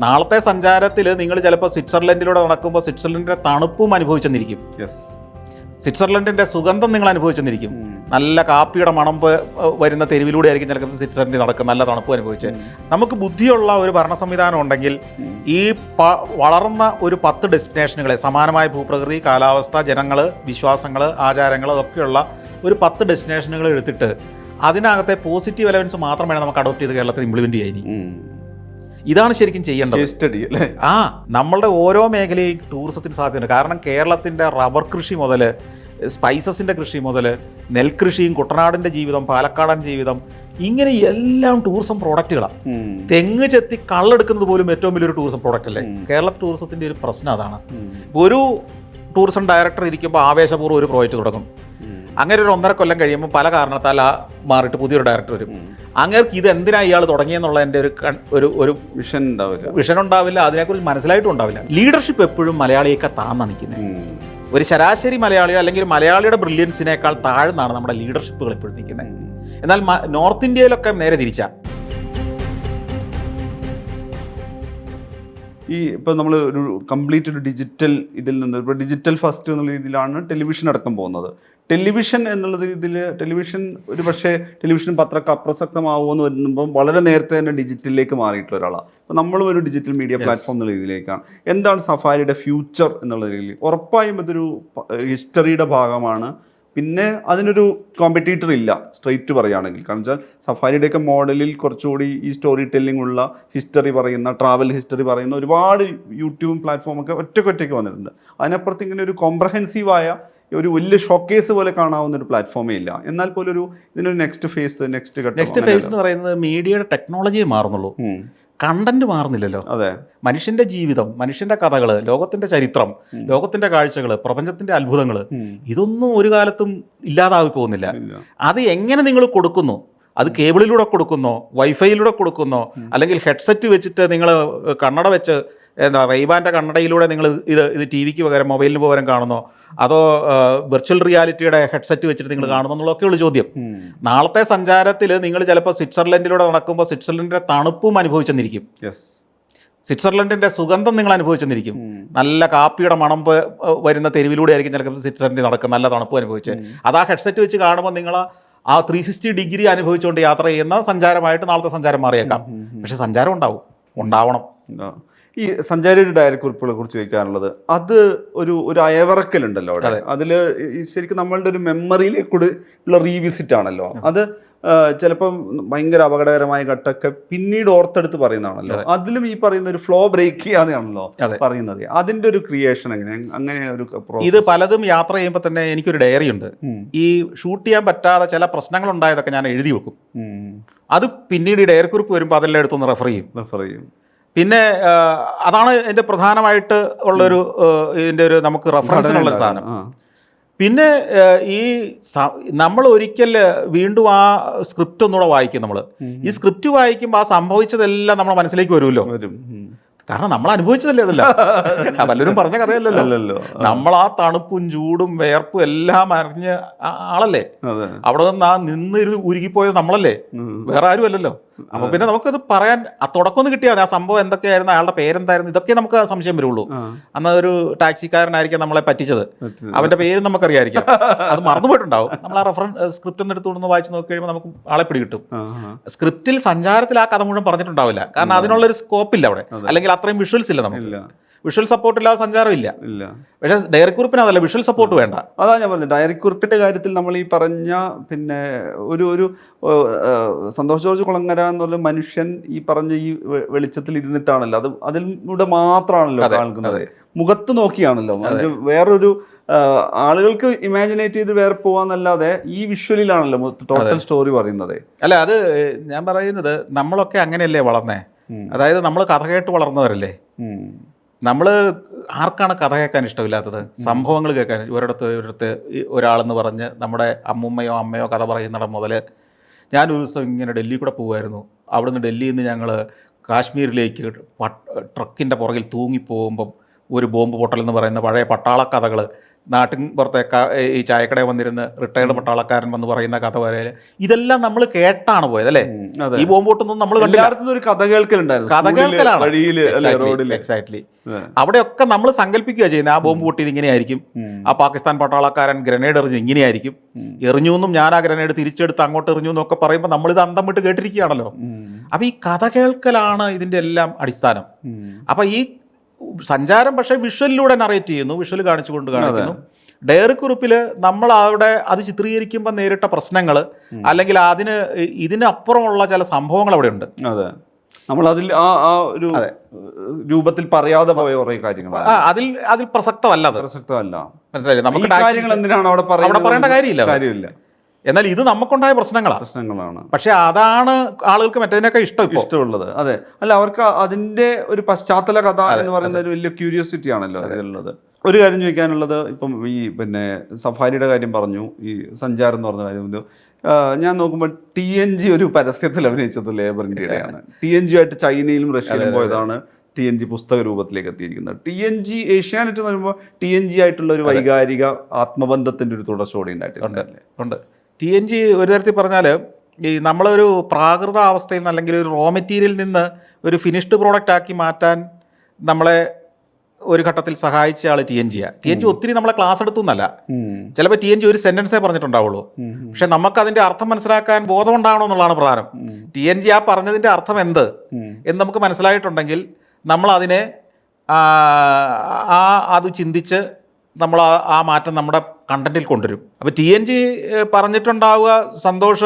നാളത്തെ സഞ്ചാരത്തിൽ നിങ്ങൾ ചിലപ്പോൾ സ്വിറ്റ്സർലൻഡിലൂടെ നടക്കുമ്പോൾ സ്വിറ്റ്സർലൻഡിന്റെ തണുപ്പും അനുഭവിച്ചെന്നിരിക്കും. യെസ് സ്വിറ്റ്സർലൻഡിന്റെ സുഗന്ധം നിങ്ങൾ അനുഭവിച്ചെന്നിരിക്കും. നല്ല കാപ്പിയുടെ മണം വരുന്ന തെരുവിലൂടെ ആയിരിക്കും ചിലപ്പോൾ സ്വിറ്റ്സർലൻഡിൽ നടക്കും നല്ല തണുപ്പ് അനുഭവിച്ച്. നമുക്ക് ബുദ്ധിയുള്ള ഒരു ഭരണ സംവിധാനം ഉണ്ടെങ്കിൽ ഈ പ- വളർന്ന ഒരു പത്ത് ഡെസ്റ്റിനേഷനുകളെ സമാനമായ ഭൂപ്രകൃതി കാലാവസ്ഥ ജനങ്ങൾ വിശ്വാസങ്ങൾ ആചാരങ്ങൾ ഒക്കെയുള്ള ഒരു പത്ത് ഡെസ്റ്റിനേഷനുകൾ എടുത്തിട്ട് അതിനകത്തെ പോസിറ്റീവ് എലവൻസ് മാത്രമേ നമുക്ക് അഡോപ്റ്റ് ചെയ്ത് കേരളത്തിൽ ഇംപ്ലിമെന്റ് ചെയ്യാൻ ഇതാണ് ശരിക്കും ചെയ്യേണ്ടത്. സ്റ്റഡി അല്ലേ? ആ നമ്മളുടെ ഓരോ മേഖലയും ടൂറിസത്തിന് സാധ്യതയുണ്ട്. കാരണം കേരളത്തിന്റെ റബ്ബർ കൃഷി മുതൽ സ്പൈസസിന്റെ കൃഷി മുതൽ നെൽകൃഷിയും കുട്ടനാടിന്റെ ജീവിതം പാലക്കാടൻ ജീവിതം ഇങ്ങനെ എല്ലാം ടൂറിസം പ്രോഡക്റ്റുകളാണ് തെങ്ങ് ചെത്തി കള്ളെടുക്കുന്നത് പോലും ഏറ്റവും വലിയൊരു ടൂറിസം പ്രോഡക്റ്റ് അല്ലേ? കേരള ടൂറിസത്തിന്റെ ഒരു പ്രശ്നം അതാണ്. ഒരു ടൂറിസം ഡയറക്ടർ ഇരിക്കുമ്പോൾ ആവേശപൂർവം ഒരു പ്രോജക്റ്റ് തുടങ്ങും. അങ്ങനെ ഒരു ഒന്നര കൊല്ലം കഴിയുമ്പോൾ പല കാരണത്താൽ ആ മാറിയിട്ട് പുതിയൊരു ഡയറക്ടർ വരും. അങ്ങേർക്ക് ഇത് എന്തിനാ ഇയാൾ തുടങ്ങിയെന്നുള്ളതിന്റെ ഒരു കൺ- ഒരു ഒരു വിഷൻ ഉണ്ടാവില്ല. വിഷൻ ഉണ്ടാവില്ല. അതിനെക്കുറിച്ച് മനസ്സിലായിട്ടും ഉണ്ടാവില്ല. ലീഡർഷിപ്പ് എപ്പോഴും മലയാളിയൊക്കെ താന്ന നിൽക്കുന്നത് ഒരു ശരാശരി മലയാളിയോ അല്ലെങ്കിൽ ഒരു മലയാളിയുടെ ബ്രില്യൻസിനേക്കാൾ താഴ്ന്നാണ് നമ്മുടെ ലീഡർഷിപ്പുകൾ എപ്പോഴും നിൽക്കുന്നത് എന്നാൽ നോർത്ത് ഇന്ത്യയിലൊക്കെ നേരെ തിരിച്ചാ. ഈ ഇപ്പം നമ്മൾ ഒരു കംപ്ലീറ്റ് ഒരു ഡിജിറ്റൽ ഇതിൽ നിന്ന് ഇപ്പോൾ ഡിജിറ്റൽ ഫസ്റ്റ് എന്നുള്ള രീതിയിലാണ് ടെലിവിഷൻ അടക്കം പോകുന്നത്. ടെലിവിഷൻ എന്നുള്ള ഇതിൽ ടെലിവിഷൻ ഒരു പക്ഷേ ടെലിവിഷൻ പത്രമൊക്കെ അപ്രസക്തമാവുമെന്ന് വരുമ്പോൾ വളരെ നേരത്തെ തന്നെ ഡിജിറ്റലിലേക്ക് മാറിയിട്ടുള്ള ഒരാളാണ്. അപ്പോൾ നമ്മളും ഒരു ഡിജിറ്റൽ മീഡിയ പ്ലാറ്റ്ഫോം എന്നുള്ള രീതിയിലേക്കാണ്. എന്താണ് സഫാരിയുടെ ഫ്യൂച്ചർ എന്നുള്ള രീതിയിൽ? ഉറപ്പായും ഇതൊരു ഹിസ്റ്ററിയുടെ ഭാഗമാണ്. പിന്നെ അതിനൊരു കോമ്പറ്റീറ്റർ ഇല്ല സ്ട്രെയിറ്റ് പറയുകയാണെങ്കിൽ. കാരണം വെച്ചാൽ സഫാരിയുടെയൊക്കെ മോഡലിൽ കുറച്ചുകൂടി ഈ സ്റ്റോറി ടെല്ലിംഗ് ഉള്ള ഹിസ്റ്ററി പറയുന്ന ട്രാവൽ ഹിസ്റ്ററി പറയുന്ന ഒരുപാട് യൂട്യൂബും പ്ലാറ്റ്ഫോമൊക്കെ ഒറ്റയ്ക്കൊറ്റയ്ക്ക് വന്നിട്ടുണ്ട്. അതിനപ്പുറത്ത് ഇങ്ങനെ ഒരു കോംപ്രഹെൻസീവായ ഒരു വലിയ ഷോക്കേസ് പോലെ കാണാവുന്ന ഒരു പ്ലാറ്റ്ഫോമേ ഇല്ല. എന്നാൽ പോലും ഒരു ഇതിനൊരു നെക്സ്റ്റ് ഫേസ് നെക്സ്റ്റ് ഘട്ടം നെക്സ്റ്റ് ഫേസ് എന്ന് പറയുന്നത് മീഡിയയുടെ ടെക്നോളജിയെ മാറുന്നുള്ളൂ. കണ്ടന്റ് മാറുന്നില്ലല്ലോ. അതെ. മനുഷ്യന്റെ ജീവിതം മനുഷ്യന്റെ കഥകൾ ലോകത്തിന്റെ ചരിത്രം ലോകത്തിന്റെ കാഴ്ചകൾ പ്രപഞ്ചത്തിന്റെ അത്ഭുതങ്ങൾ ഇതൊന്നും ഒരു കാലത്തും ഇല്ലാതാവി പോകുന്നില്ല. അത് എങ്ങനെ നിങ്ങൾ കൊടുക്കുന്നു? അത് കേബിളിലൂടെ കൊടുക്കുന്നോ? വൈഫൈയിലൂടെ കൊടുക്കുന്നോ? അല്ലെങ്കിൽ ഹെഡ്സെറ്റ് വെച്ചിട്ട് നിങ്ങൾ കണ്ണട വെച്ച് എന്താ റെയ്ബാന്റെ കണ്ണടയിലൂടെ നിങ്ങൾ ഇത് ഇത് ടി വിക്ക് പകരം മൊബൈലിന് പകരം കാണുന്നോ? അതോ വെർച്വൽ റിയാലിറ്റിയുടെ ഹെഡ്സെറ്റ് വെച്ചിട്ട് നിങ്ങൾ കാണുന്നു എന്നുള്ളതൊക്കെയുള്ള ചോദ്യം. നാളത്തെ സഞ്ചാരത്തിൽ നിങ്ങൾ ചിലപ്പോൾ സ്വിറ്റ്സർലൻഡിലൂടെ നടക്കുമ്പോൾ സ്വിറ്റ്സർലൻഡിന്റെ തണുപ്പും അനുഭവിച്ചെന്നിരിക്കും. സ്വിറ്റ്സർലൻഡിന്റെ സ്വിറ്റ്സർലൻഡിന്റെ സുഗന്ധം നിങ്ങൾ അനുഭവിച്ചെന്നിരിക്കും. നല്ല കാപ്പിയുടെ മണം വരുന്ന തെരുവിലൂടെ ആയിരിക്കും ചിലപ്പോൾ സ്വിറ്റ്സർലൻഡിൽ നടക്കും നല്ല തണുപ്പ് അനുഭവിച്ച്. അത് ആ ഹെഡ്സെറ്റ് വെച്ച് കാണുമ്പോൾ നിങ്ങൾ ആ ത്രീ സിക്സ്റ്റി ഡിഗ്രി അനുഭവിച്ചുകൊണ്ട് യാത്ര ചെയ്യുന്ന സഞ്ചാരമായിട്ട് നാളത്തെ സഞ്ചാരം മാറിയേക്കാം. പക്ഷെ സഞ്ചാരം ഉണ്ടാവും. ഉണ്ടാവണം. ഈ സഞ്ചാരിയുടെ ഡയറി കുറിപ്പുകളെ കുറിച്ച് ചോദിക്കാനുള്ളത് അത് ഒരു ഒരു അയവിറക്കലുണ്ടല്ലോ അവിടെ. അതിൽ ശരിക്കും നമ്മളുടെ ഒരു മെമ്മറിയിലേക്ക് കൂടി ഉള്ള റീവിസിറ്റ് ആണല്ലോ. അത് ചിലപ്പം ഭയങ്കര അപകടകരമായ ഘട്ടമൊക്കെ പിന്നീട് ഓർത്തെടുത്ത് പറയുന്നതാണല്ലോ. അതിലും ഈ പറയുന്ന ഒരു ഫ്ലോ ബ്രേക്ക് ചെയ്യാതെയാണല്ലോ. പറയുന്നത്. അതിന്റെ ഒരു ക്രിയേഷൻ എങ്ങനെ? അങ്ങനെ ഒരു? ഇത് പലതും യാത്ര ചെയ്യുമ്പോൾ തന്നെ എനിക്കൊരു ഡയറി ഉണ്ട്. ഈ ഷൂട്ട് ചെയ്യാൻ പറ്റാതെ ചില പ്രശ്നങ്ങൾ ഉണ്ടായതൊക്കെ ഞാൻ എഴുതി വെക്കും. അത് പിന്നീട് ഈ ഡയറി കുറിപ്പ് വരുമ്പോൾ അതെല്ലാം എടുത്തൊന്ന് റെഫർ ചെയ്യും. റെഫർ ചെയ്യും. പിന്നെ അതാണ് എന്റെ പ്രധാനമായിട്ട് ഉള്ളൊരു ഇതിന്റെ ഒരു നമുക്ക് റെഫറൻസിനുള്ളൊരു സാധനം. പിന്നെ ഈ നമ്മൾ ഒരിക്കൽ വീണ്ടും ആ സ്ക്രിപ്റ്റ് ഒന്നുകൂടെ വായിക്കും നമ്മൾ ഈ സ്ക്രിപ്റ്റ് വായിക്കുമ്പോൾ ആ സംഭവിച്ചതെല്ലാം നമ്മുടെ മനസ്സിലേക്ക് വരുമല്ലോ. കാരണം നമ്മൾ അനുഭവിച്ചതല്ലേ അതല്ല. പലരും പറഞ്ഞ കഥയല്ലല്ലോ. നമ്മൾ ആ തണുപ്പും ചൂടും വേർപ്പും എല്ലാം അറിഞ്ഞ ആളല്ലേ. അവിടെ നിന്ന് ആ നിന്നിരുന്ന് ഉരുകിപ്പോയത് നമ്മളല്ലേ. വേറെ ആരും അല്ലല്ലോ അപ്പൊ പിന്നെ നമുക്കത് പറയാൻ ആ തുടക്കം ഒന്ന് കിട്ടിയാൽ ആ സംഭവം എന്തൊക്കെയായിരുന്നു അയാളുടെ പേരെന്തായിരുന്നു ഇതൊക്കെ നമുക്ക് സംശയം വരുള്ളൂ. അന്ന് ഒരു ടാക്സിക്കാരനായിരിക്കും നമ്മളെ പറ്റിച്ചത്. അവന്റെ പേര് നമുക്കറിയായിരിക്കും. അത് മറന്നുപോയിട്ടുണ്ടാവും നമ്മൾ ആ റെഫറൻസ് സ്ക്രിപ്റ്റ് ഒന്ന് എടുത്തുകൊണ്ട് വായിച്ച് നോക്കി കഴിയുമ്പോൾ നമുക്ക് ആളെ പിടികിട്ടും. ആ, ആ. സ്ക്രിപ്റ്റിൽ സഞ്ചാരത്തിൽ ആ കഥ മുഴുവൻ പറഞ്ഞിട്ടുണ്ടാവില്ല. കാരണം അതിനുള്ള ഒരു സ്കോപ്പ് ഇല്ല അവിടെ. അല്ലെങ്കിൽ അത്രയും വിഷ്വൽസ് ഇല്ല നമുക്ക്. വിഷ്വൽ സപ്പോർട്ട് ഇല്ലാതെ സഞ്ചാരം ഇല്ല. പക്ഷേ ഡയറി കുറിപ്പിന് അതല്ല വിഷ്വൽ സപ്പോർട്ട് വേണ്ട. അതാ ഞാൻ പറഞ്ഞത് ഡയറി കുറിപ്പിന്റെ കാര്യത്തിൽ നമ്മൾ ഈ പറഞ്ഞ പിന്നെ ഒരു ഒരു സന്തോഷ് ജോർജ് കുളങ്ങര എന്നുള്ള മനുഷ്യൻ ഈ പറഞ്ഞ ഈ വെളിച്ചത്തിൽ ഇരുന്നിട്ടാണല്ലോ. അത് അതിലൂടെ മാത്രമാണല്ലോ കാണിക്കുന്നത്. മുഖത്ത് നോക്കിയാണല്ലോ. വേറൊരു ആളുകൾക്ക് ഇമാജിനേറ്റ് ചെയ്ത് വേറെ പോവാന്നല്ലാതെ ഈ വിഷ്വലിലാണല്ലോ ടോട്ടൽ സ്റ്റോറി പറയുന്നത്. അല്ല അത് ഞാൻ പറയുന്നത് നമ്മളൊക്കെ അങ്ങനെയല്ലേ വളർന്നേ? അതായത് നമ്മൾ കഥ കേട്ട് വളർന്നവരല്ലേ. നമ്മൾ ആർക്കാണ് കഥ കേൾക്കാൻ ഇഷ്ടമില്ലാത്തത്? സംഭവങ്ങൾ കേൾക്കാൻ. ഒരിടത്ത് ഒരിടത്ത് ഒരാളെന്ന് പറഞ്ഞ് നമ്മുടെ അമ്മുമ്മയോ അമ്മയോ കഥ പറയുന്നിടം മുതൽ ഞാനൊരു ദിവസം ഇങ്ങനെ ഡൽഹി കൂടെ പോകുമായിരുന്നു അവിടുന്ന് ഡൽഹിയിൽ നിന്ന് ഞങ്ങൾ കാശ്മീരിലേക്ക് ട്രക്കിന്റെ പുറകിൽ തൂങ്ങിപ്പോകുമ്പം ഒരു ബോംബ് പൊട്ടൽ എന്ന് പറയുന്ന പഴയ പട്ടാള കഥകൾ നാട്ടിൻ പുറത്തെ ഈ ചായക്കട വന്നിരുന്ന് റിട്ടയർഡ് പട്ടാളക്കാരൻ വന്ന് പറയുന്ന കഥ വരെ ഇതെല്ലാം നമ്മൾ കേട്ടാണ് പോയത് അല്ലേ? ഈ ബോംബോട്ടൊന്നും നമ്മൾ കണ്ടില്ലാത്ത ഒരു കഥ കേൾക്കലുണ്ടായിരുന്നു. കഥ കേൾക്കലാണ്. എക്സാക്ട്ലി അവിടെയൊക്കെ നമ്മൾ സങ്കല്പിക്കുക ചെയ്യുന്നത് ആ ബോംബ് പൊട്ടിയത് ഇങ്ങനെയായിരിക്കും. ആ പാകിസ്ഥാൻ പട്ടാളക്കാരൻ ഗ്രനേഡ് എറിഞ്ഞ് ഇങ്ങനെയായിരിക്കും. എറിഞ്ഞു എന്നും ഞാൻ ആ ഗ്രനേഡ് തിരിച്ചെടുത്ത് അങ്ങോട്ട് എറിഞ്ഞു എന്നൊക്കെ പറയുമ്പോൾ നമ്മളിത് അന്തം വിട്ട് കേട്ടിരിക്കുകയാണല്ലോ. ഉം. അപ്പൊ ഈ കഥ കേൾക്കലാണ് ഇതിന്റെ എല്ലാം അടിസ്ഥാനം. അപ്പോൾ അപ്പൊ ഈ സഞ്ചാരം പക്ഷേ വിഷ്വലിലൂടെ നറേറ്റ് ചെയ്യുന്നു വിഷ്വൽ കാണിച്ചു കൊണ്ട് കാണിക്കുന്നു. ഡയറി കുറിപ്പിൽ നമ്മൾ അവിടെ അത് ചിത്രീകരിക്കുമ്പോൾ നേരിട്ട പ്രശ്നങ്ങൾ അല്ലെങ്കിൽ അതിന് ഇതിനപ്പുറമുള്ള ചില സംഭവങ്ങൾ അവിടെ ഉണ്ട് അതെ. നമ്മൾ അതിൽ ആ ആ ഒരു രൂപത്തിൽ പറയാതെ പോയ കുറെ കാര്യങ്ങൾ അതിൽ അതിൽ പ്രസക്തമല്ല പ്രസക്തമല്ല. മനസ്സിലായി നമുക്ക് കാര്യങ്ങൾ എന്തിനാണ് അവിടെ അവിടെ പറയേണ്ട കാര്യമില്ല കാര്യമില്ല. എന്നാൽ ഇത് നമുക്കുണ്ടായ പ്രശ്നങ്ങളാണ് പ്രശ്നങ്ങളാണ്. പക്ഷെ അതാണ് ആളുകൾക്ക് മറ്റേതിനൊക്കെ ഇഷ്ടം ഇഷ്ടമുള്ളത്. അതെ. അല്ല അവർക്ക് അതിന്റെ ഒരു പശ്ചാത്തല കഥ എന്ന് പറയുന്ന ഒരു വലിയ ക്യൂരിയോസിറ്റി ആണല്ലോ അതിലുള്ളത്. ഒരു കാര്യം ചോദിക്കാനുള്ളത് ഇപ്പം ഈ പിന്നെ സഫാരിയുടെ കാര്യം പറഞ്ഞു ഈ സഞ്ചാരം എന്ന് പറഞ്ഞ കാര്യം ഞാൻ നോക്കുമ്പോൾ ടി എൻ ജി ഒരു പരസ്യത്തിൽ അഭിനയിച്ചത് ലേബർ ഇന്ത്യയുടെയാണ് ടി എൻ ജി ആയിട്ട് ചൈനയിലും റഷ്യയിലും പോയതാണ് ടി എൻ ജി പുസ്തക രൂപത്തിലേക്ക് എത്തിയിരിക്കുന്നത്. ടി എൻ ജി ഏഷ്യാനെറ്റ് എന്ന് പറയുമ്പോൾ ടി എൻ ജി ആയിട്ടുള്ള ഒരു വൈകാരിക ആത്മബന്ധത്തിന്റെ ഒരു തുടർച്ചയോടെ ഉണ്ടായിട്ടുണ്ട്. ഉണ്ട്. ടി എൻ ജി ഒരു തരത്തിൽ പറഞ്ഞാൽ ഈ നമ്മളൊരു പ്രാകൃത അവസ്ഥയിൽ നിന്ന് അല്ലെങ്കിൽ ഒരു റോ മെറ്റീരിയലിൽ നിന്ന് ഒരു ഫിനിഷ്ഡ് പ്രോഡക്റ്റ് ആക്കി മാറ്റാൻ നമ്മളെ ഒരു ഘട്ടത്തിൽ സഹായിച്ച ആൾ ടി എൻ ജിയാണ് ടി എൻ ജി ഒത്തിരി നമ്മളെ ക്ലാസ് എടുത്തു എന്നല്ല. ചിലപ്പോൾ ടി എൻ ജി ഒരു സെന്റൻസേ പറഞ്ഞിട്ടുണ്ടാവുള്ളൂ. പക്ഷെ നമുക്ക് അതിന്റെ അർത്ഥം മനസ്സിലാക്കാൻ ബോധമുണ്ടാകണം എന്നുള്ളതാണ് പ്രധാനം. ടി എൻ ജി ആ പറഞ്ഞതിന്റെ അർത്ഥം എന്ത്? എന്ന് നമുക്ക് മനസ്സിലായിട്ടുണ്ടെങ്കിൽ നമ്മൾ അതിനെ ആ അത് ചിന്തിച്ച് നമ്മൾ ആ- ആ മാറ്റം നമ്മുടെ കണ്ടന്റിൽ കൊണ്ടുവരും. അപ്പോൾ ടി എൻ ജി പറഞ്ഞിട്ടുണ്ടാവുക സന്തോഷ്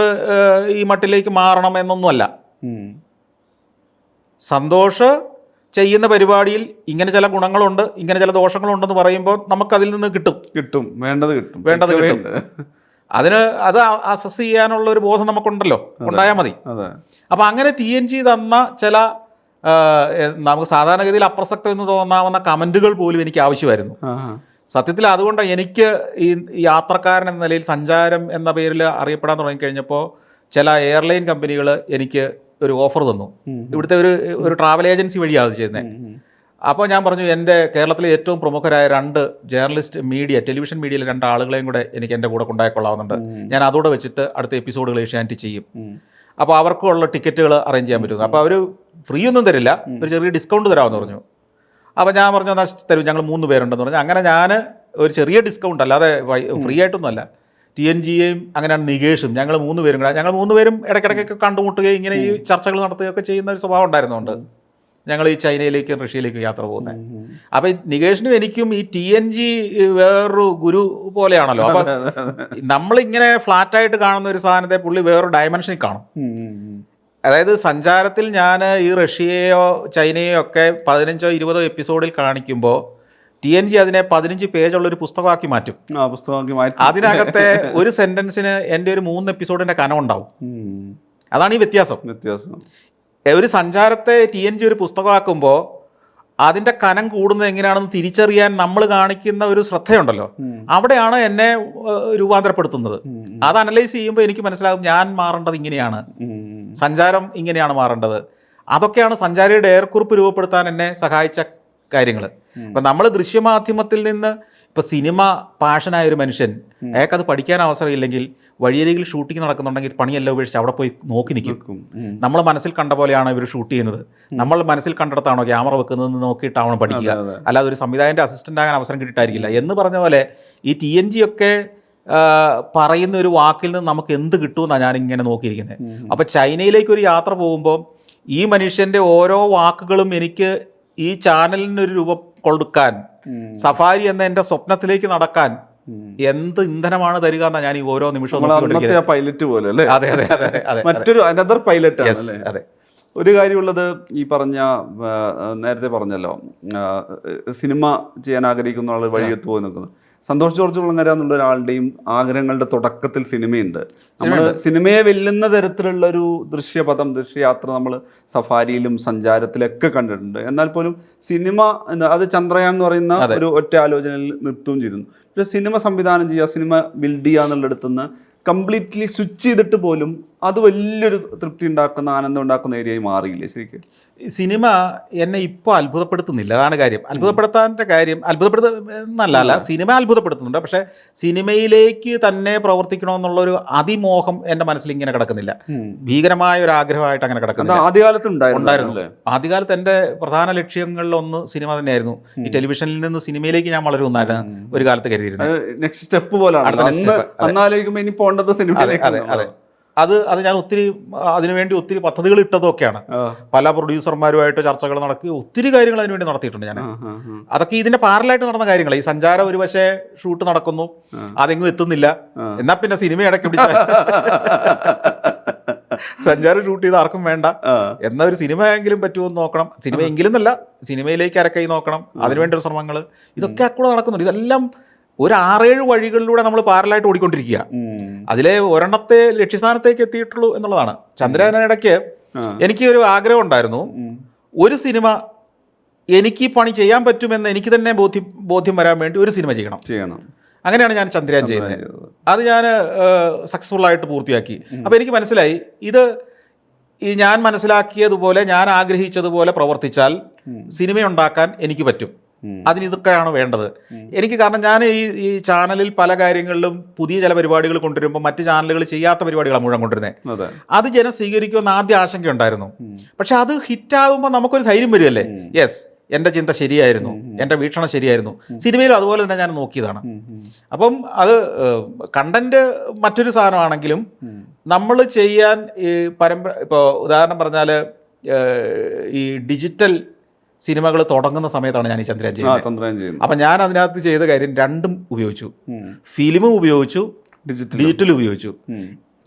ഈ മട്ടിലേക്ക് മാറണം എന്നൊന്നുമല്ല. സന്തോഷ് ചെയ്യുന്ന പരിപാടിയിൽ ഇങ്ങനെ ചില ഗുണങ്ങളുണ്ട് ഇങ്ങനെ ചില ദോഷങ്ങളുണ്ടെന്ന് പറയുമ്പോൾ നമുക്കതിൽ നിന്ന് കിട്ടും. കിട്ടും. വേണ്ടത് കിട്ടും. വേണ്ടത് കിട്ടും. അതിന് അത് അസസ് ചെയ്യാനുള്ള ഒരു ബോധം നമുക്കുണ്ടല്ലോ. ഉണ്ടായാൽ മതി. അപ്പം അപ്പോൾ അങ്ങനെ ടി എൻ ജി തന്ന ചില നമുക്ക് സാധാരണഗതിയിൽ അപ്രസക്തം എന്ന് തോന്നാവുന്ന കമന്റുകൾ പോലും എനിക്ക് ആവശ്യമായിരുന്നു. സത്യത്തിൽ അതുകൊണ്ട് എനിക്ക് ഈ യാത്രക്കാരൻ എന്ന നിലയിൽ സഞ്ചാരം എന്ന പേരിൽ അറിയപ്പെടാൻ തുടങ്ങിക്കഴിഞ്ഞപ്പോൾ ചില എയർലൈൻ കമ്പനികൾ എനിക്ക് ഒരു ഓഫർ തന്നു. ഇവിടുത്തെ ഒരു ഒരു ട്രാവൽ ഏജൻസി വഴിയാണ് അത് ചെയ്യുന്നത്. അപ്പോൾ ഞാൻ പറഞ്ഞു എന്റെ കേരളത്തിലെ ഏറ്റവും പ്രമുഖരായ രണ്ട് ജേർണലിസ്റ്റ് മീഡിയ ടെലിവിഷൻ മീഡിയയിലെ രണ്ട് ആളുകളെയും കൂടെ എനിക്ക് എന്റെ കൂടെ കൊണ്ടായിക്കൊള്ളാവുന്നുണ്ട്. ഞാൻ അതോടെ വെച്ചിട്ട് അടുത്ത എപ്പിസോഡുകൾ ഏഷ്യാനെറ്റ് ചെയ്യും. അപ്പോൾ അവർക്കുള്ള ടിക്കറ്റുകൾ അറേഞ്ച് ചെയ്യാൻ പറ്റുന്നു. അപ്പോൾ അവർ ഫ്രീ ഒന്നും തരില്ല. ഒരു ചെറിയ ഡിസ്കൗണ്ട് തരാമെന്ന് പറഞ്ഞു. അപ്പോൾ ഞാൻ പറഞ്ഞു എന്നാൽ തരും ഞങ്ങൾ മൂന്ന് പേരുണ്ടെന്ന് പറഞ്ഞു. അങ്ങനെ ഞാൻ ഒരു ചെറിയ ഡിസ്കൗണ്ട് അല്ലാതെ ഫ്രീ ആയിട്ടൊന്നുമല്ല. ടി എൻ ജിയെയും അങ്ങനെയാണ് നികേഷും. ഞങ്ങൾ മൂന്ന് പേരും കൂടെ ഞങ്ങൾ മൂന്ന് പേരും ഇടയ്ക്കിടയ്ക്കൊക്കെ കണ്ടുമുട്ടുകയും ഇങ്ങനെ ഈ ചർച്ചകൾ നടത്തുകയൊക്കെ ചെയ്യുന്ന ഒരു സ്വഭാവം ഉണ്ടായിരുന്നുണ്ട്. ഞങ്ങൾ ഈ ചൈനയിലേക്കും റഷ്യയിലേക്കും യാത്ര പോകുന്നത് അപ്പൊ നികേഷിനും എനിക്കും ഈ ടി എൻ ജി വേറൊരു ഗുരു പോലെയാണല്ലോ. അപ്പൊ നമ്മളിങ്ങനെ ഫ്ലാറ്റായിട്ട് കാണുന്ന ഒരു സാധനത്തെ പുള്ളി വേറൊരു ഡയമെൻഷനിൽ കാണും. അതായത് സഞ്ചാരത്തിൽ ഞാൻ ഈ റഷ്യയോ ചൈനയോ ഒക്കെ പതിനഞ്ചോ ഇരുപതോ എപ്പിസോഡിൽ കാണിക്കുമ്പോൾ ടി എൻ ജി അതിനെ പതിനഞ്ച് പേജുള്ള ഒരു പുസ്തകമാക്കി മാറ്റും. ആ പുസ്തകമാക്കി മാറ്റും. അതിനകത്തെ ഒരു സെന്റൻസിന് എന്റെ ഒരു മൂന്ന് എപ്പിസോഡിന്റെ കനം ഉണ്ടാവും. അതാണ് ഈ വ്യത്യാസം. വ്യത്യാസം. ഒരു സഞ്ചാരത്തെ ടി എൻ ജി ഒരു പുസ്തകമാക്കുമ്പോൾ അതിന്റെ കനം കൂടുന്നത് എങ്ങനെയാണെന്ന് തിരിച്ചറിയാൻ നമ്മൾ കാണിക്കുന്ന ഒരു ശ്രദ്ധയുണ്ടല്ലോ. അവിടെയാണ് എന്നെ രൂപാന്തരപ്പെടുത്തുന്നത്. അത് അനലൈസ് ചെയ്യുമ്പോൾ എനിക്ക് മനസ്സിലാകും ഞാൻ മാറേണ്ടത് ഇങ്ങനെയാണ്. സഞ്ചാരം ഇങ്ങനെയാണ് മാറേണ്ടത്. അതൊക്കെയാണ് സഞ്ചാരിയുടെ ഏർക്കുറിപ്പ് രൂപപ്പെടുത്താൻ എന്നെ സഹായിച്ച കാര്യങ്ങൾ അപ്പം നമ്മൾ ദൃശ്യമാധ്യമത്തിൽ നിന്ന് ഇപ്പം സിനിമ പാഷനായ ഒരു മനുഷ്യൻ അയാൾക്കത് പഠിക്കാൻ അവസരമില്ലെങ്കിൽ വഴിയരികിൽ ഷൂട്ടിങ് നടക്കുന്നുണ്ടെങ്കിൽ പണിയെല്ലാം ഉപേക്ഷിച്ച് അവിടെ പോയി നോക്കി നിൽക്കും. നമ്മൾ മനസ്സിൽ കണ്ട പോലെയാണ് ഇവർ ഷൂട്ട് ചെയ്യുന്നത്. നമ്മൾ മനസ്സിൽ കണ്ടിടത്താണോ ക്യാമറ വെക്കുന്നതെന്ന് നോക്കിയിട്ടാവണം പഠിക്കുക. അതെ, അതെ. അല്ലാതെ ഒരു സംവിധായകന്റെ അസിസ്റ്റന്റ് ആകാൻ അവസരം കിട്ടിയിട്ടായിരിക്കില്ല. എന്ന് പറഞ്ഞ പോലെ ഈ ടി എൻ ജി ഒക്കെ പറയുന്ന ഒരു വാക്കിൽ നിന്ന് നമുക്ക് എന്ത് കിട്ടുമെന്നാണ് ഞാനിങ്ങനെ നോക്കിയിരിക്കുന്നത്. അപ്പോൾ ചൈനയിലേക്ക് ഒരു യാത്ര പോകുമ്പോൾ ഈ മനുഷ്യന്റെ ഓരോ വാക്കുകളും എനിക്ക് ഈ ചാനലിനൊരു രൂപം കൊടുക്കാൻ. സഫാരി എന്ന എന്റെ സ്വപ്നത്തിലേക്ക് നടക്കാൻ എന്ത് ഇന്ധനമാണ് തരിക എന്നാ ഞാൻ ഈ ഓരോ നിമിഷവും പൈലറ്റ് പോലെ അല്ലേ? അതെ അതെ അതെ മറ്റൊരു അനദർ പൈലറ്റ് ആണ് അതെ. ഒരു കാര്യമുള്ളത് ഈ പറഞ്ഞ നേരത്തെ പറഞ്ഞല്ലോ സിനിമ ചെയ്യാൻ ആഗ്രഹിക്കുന്ന ആൾ വഴിയെത്തു പോയി നിൽക്കുന്നത് സന്തോഷ് ജോർജ് കുളങ്ങര എന്നുള്ള ഒരാളുടെയും ആഗ്രഹങ്ങളുടെ തുടക്കത്തിൽ സിനിമയുണ്ട്. നമ്മൾ സിനിമയെ വെല്ലുന്ന തരത്തിലുള്ള ഒരു ദൃശ്യപഥം ദൃശ്യയാത്ര നമ്മൾ സഫാരിയിലും സഞ്ചാരത്തിലൊക്കെ കണ്ടിട്ടുണ്ട്. എന്നാൽ പോലും സിനിമ എന്താ അത് ചന്ദ്രയാൻ എന്ന് പറയുന്ന ഒരു ഒറ്റ ആലോചനയിൽ നിർത്തുകയും ചെയ്തിരുന്നു. പക്ഷേ സിനിമ സംവിധാനം ചെയ്യുക സിനിമ ബിൽഡ് ചെയ്യുക എന്നുള്ളിടത്തുനിന്ന് കംപ്ലീറ്റ്ലി സ്വിച്ച് ചെയ്തിട്ട് പോലും അത് വലിയൊരു തൃപ്തി ഉണ്ടാക്കുന്ന ആനന്ദം ഉണ്ടാക്കുന്ന ഏരിയയായി മാറിയില്ലേ ശരിക്കും? സിനിമ എന്നെ ഇപ്പോൾ അത്ഭുതപ്പെടുത്തുന്നില്ല. അതാണ് കാര്യം. അത്ഭുതപ്പെടുത്താന്റെ കാര്യം അത്ഭുതപ്പെടുത്തുന്നല്ല അല്ല സിനിമ അത്ഭുതപ്പെടുത്തുന്നുണ്ട്. പക്ഷേ സിനിമയിലേക്ക് തന്നെ പ്രവർത്തിക്കണമെന്നുള്ളൊരു അതിമോഹം എന്റെ മനസ്സിൽ ഇങ്ങനെ കിടക്കുന്നില്ല. ഭീകരമായ ഒരു ആഗ്രഹമായിട്ട് അങ്ങനെ കിടക്കുന്നത് കിടക്കുന്നില്ല ആദ്യകാലത്ത് ഉണ്ടായിരുന്നു. ആദ്യകാലത്ത് എന്റെ പ്രധാന ലക്ഷ്യങ്ങളിലൊന്ന് സിനിമ തന്നെയായിരുന്നു. ഈ ടെലിവിഷനിൽ നിന്ന് സിനിമയിലേക്ക് ഞാൻ വളരുമെന്നായിരുന്നു ഒരു കാലത്ത് കരുതിയിരുന്നത്. നെക്സ്റ്റ് സ്റ്റെപ്പ് പോലാണ്. അന്നാലോചിക്കുമ്പോ ഇനി അതെ അതെ. അത് അത് ഞാൻ ഒത്തിരി അതിനുവേണ്ടി ഒത്തിരി പദ്ധതികൾ ഇട്ടതൊക്കെയാണ്. പല പ്രൊഡ്യൂസർമാരുമായിട്ട് ചർച്ചകൾ നടക്കി ഒത്തിരി കാര്യങ്ങൾ അതിനുവേണ്ടി നടത്തിയിട്ടുണ്ട് ഞാൻ. അതൊക്കെ ഇതിന്റെ പാരലായിട്ട് നടന്ന കാര്യങ്ങൾ ഈ സഞ്ചാരം ഒരു പക്ഷേ ഷൂട്ട് നടക്കുന്നു. അതെങ്ങും എത്തുന്നില്ല. എന്നാ പിന്നെ സിനിമ ഇടയ്ക്ക് പിടിച്ച. സഞ്ചാരം ഷൂട്ട് ചെയ്ത് ആർക്കും വേണ്ട. എന്നൊരു എന്നാ ഒരു സിനിമ എങ്കിലും പറ്റുമെന്ന് നോക്കണം. സിനിമ എങ്കിലും എന്നല്ല സിനിമയിലേക്ക് അരക്കൈ നോക്കണം. അതിനുവേണ്ടി ഒരു ശ്രമങ്ങൾ ഇതൊക്കെ അക്കൂടെ നടക്കുന്നുണ്ട്. ഇതെല്ലാം ഒരു ആറേഴ് വഴികളിലൂടെ നമ്മൾ പാരലായിട്ട് ഓടിക്കൊണ്ടിരിക്കുക. അതിലെ ഒരെണ്ണത്തെ ലക്ഷ്യസ്ഥാനത്തേക്ക് എത്തിയിട്ടുള്ളൂ എന്നുള്ളതാണ്. ചന്ദ്രനിടയ്ക്ക്. എനിക്ക് ഒരു ആഗ്രഹം ഉണ്ടായിരുന്നു. ഒരു സിനിമ എനിക്ക് ഈ പണി ചെയ്യാൻ പറ്റുമെന്ന് എനിക്ക് തന്നെ ബോധ്യം ബോധ്യം വരാൻ വേണ്ടി ഒരു സിനിമ ചെയ്യണം. ചെയ്യണം. അങ്ങനെയാണ് ഞാൻ ചന്ദ്രയാൻ ചെയ്യുന്നത്. അത് ഞാൻ സക്സസ്ഫുൾ ആയിട്ട് പൂർത്തിയാക്കി. അപ്പോൾ എനിക്ക് മനസ്സിലായി ഇത് ഈ ഞാൻ മനസ്സിലാക്കിയതുപോലെ ഞാൻ ആഗ്രഹിച്ചതുപോലെ പ്രവർത്തിച്ചാൽ സിനിമ ഉണ്ടാക്കാൻ എനിക്ക് പറ്റും. അതിന് ഇതൊക്കെയാണ് വേണ്ടത്. എനിക്ക് കാരണം ഞാൻ ഈ ഈ ചാനലിൽ പല കാര്യങ്ങളിലും പുതിയ ചില പരിപാടികൾ കൊണ്ടുവരുമ്പോൾ മറ്റ് ചാനലുകൾ ചെയ്യാത്ത പരിപാടികളാണ് മുഴുവൻ കൊണ്ടുവരുന്നത് അതെ. ജനം സ്വീകരിക്കുമെന്ന് ആദ്യ ആശങ്ക ഉണ്ടായിരുന്നു പക്ഷെ അത് ഹിറ്റാകുമ്പോൾ നമുക്കൊരു ധൈര്യം വരുമല്ലേ യെസ് എന്റെ ചിന്ത ശരിയായിരുന്നു. എന്റെ വീക്ഷണം ശരിയായിരുന്നു. സിനിമയിലും അതുപോലെ തന്നെ ഞാൻ നോക്കിയതാണ്. അപ്പം അത് കണ്ടന്റ് മറ്റൊരു സാധനമാണെങ്കിലും. നമ്മൾ ചെയ്യാൻ ഈ പരമ്പര ഇപ്പോൾ ഉദാഹരണം പറഞ്ഞാൽ ഈ ഡിജിറ്റൽ സിനിമകൾ തുടങ്ങുന്ന സമയത്താണ് ഞാൻ ഈ ചന്ദ്രൻ ആ ചെയ്യുന്നത്. അപ്പം ഞാൻ അതിനകത്ത് ചെയ്ത കാര്യം രണ്ടും ഉപയോഗിച്ചു. ഫിലിമും ഉപയോഗിച്ചു ഡിജിറ്റൽ ഉപയോഗിച്ചു.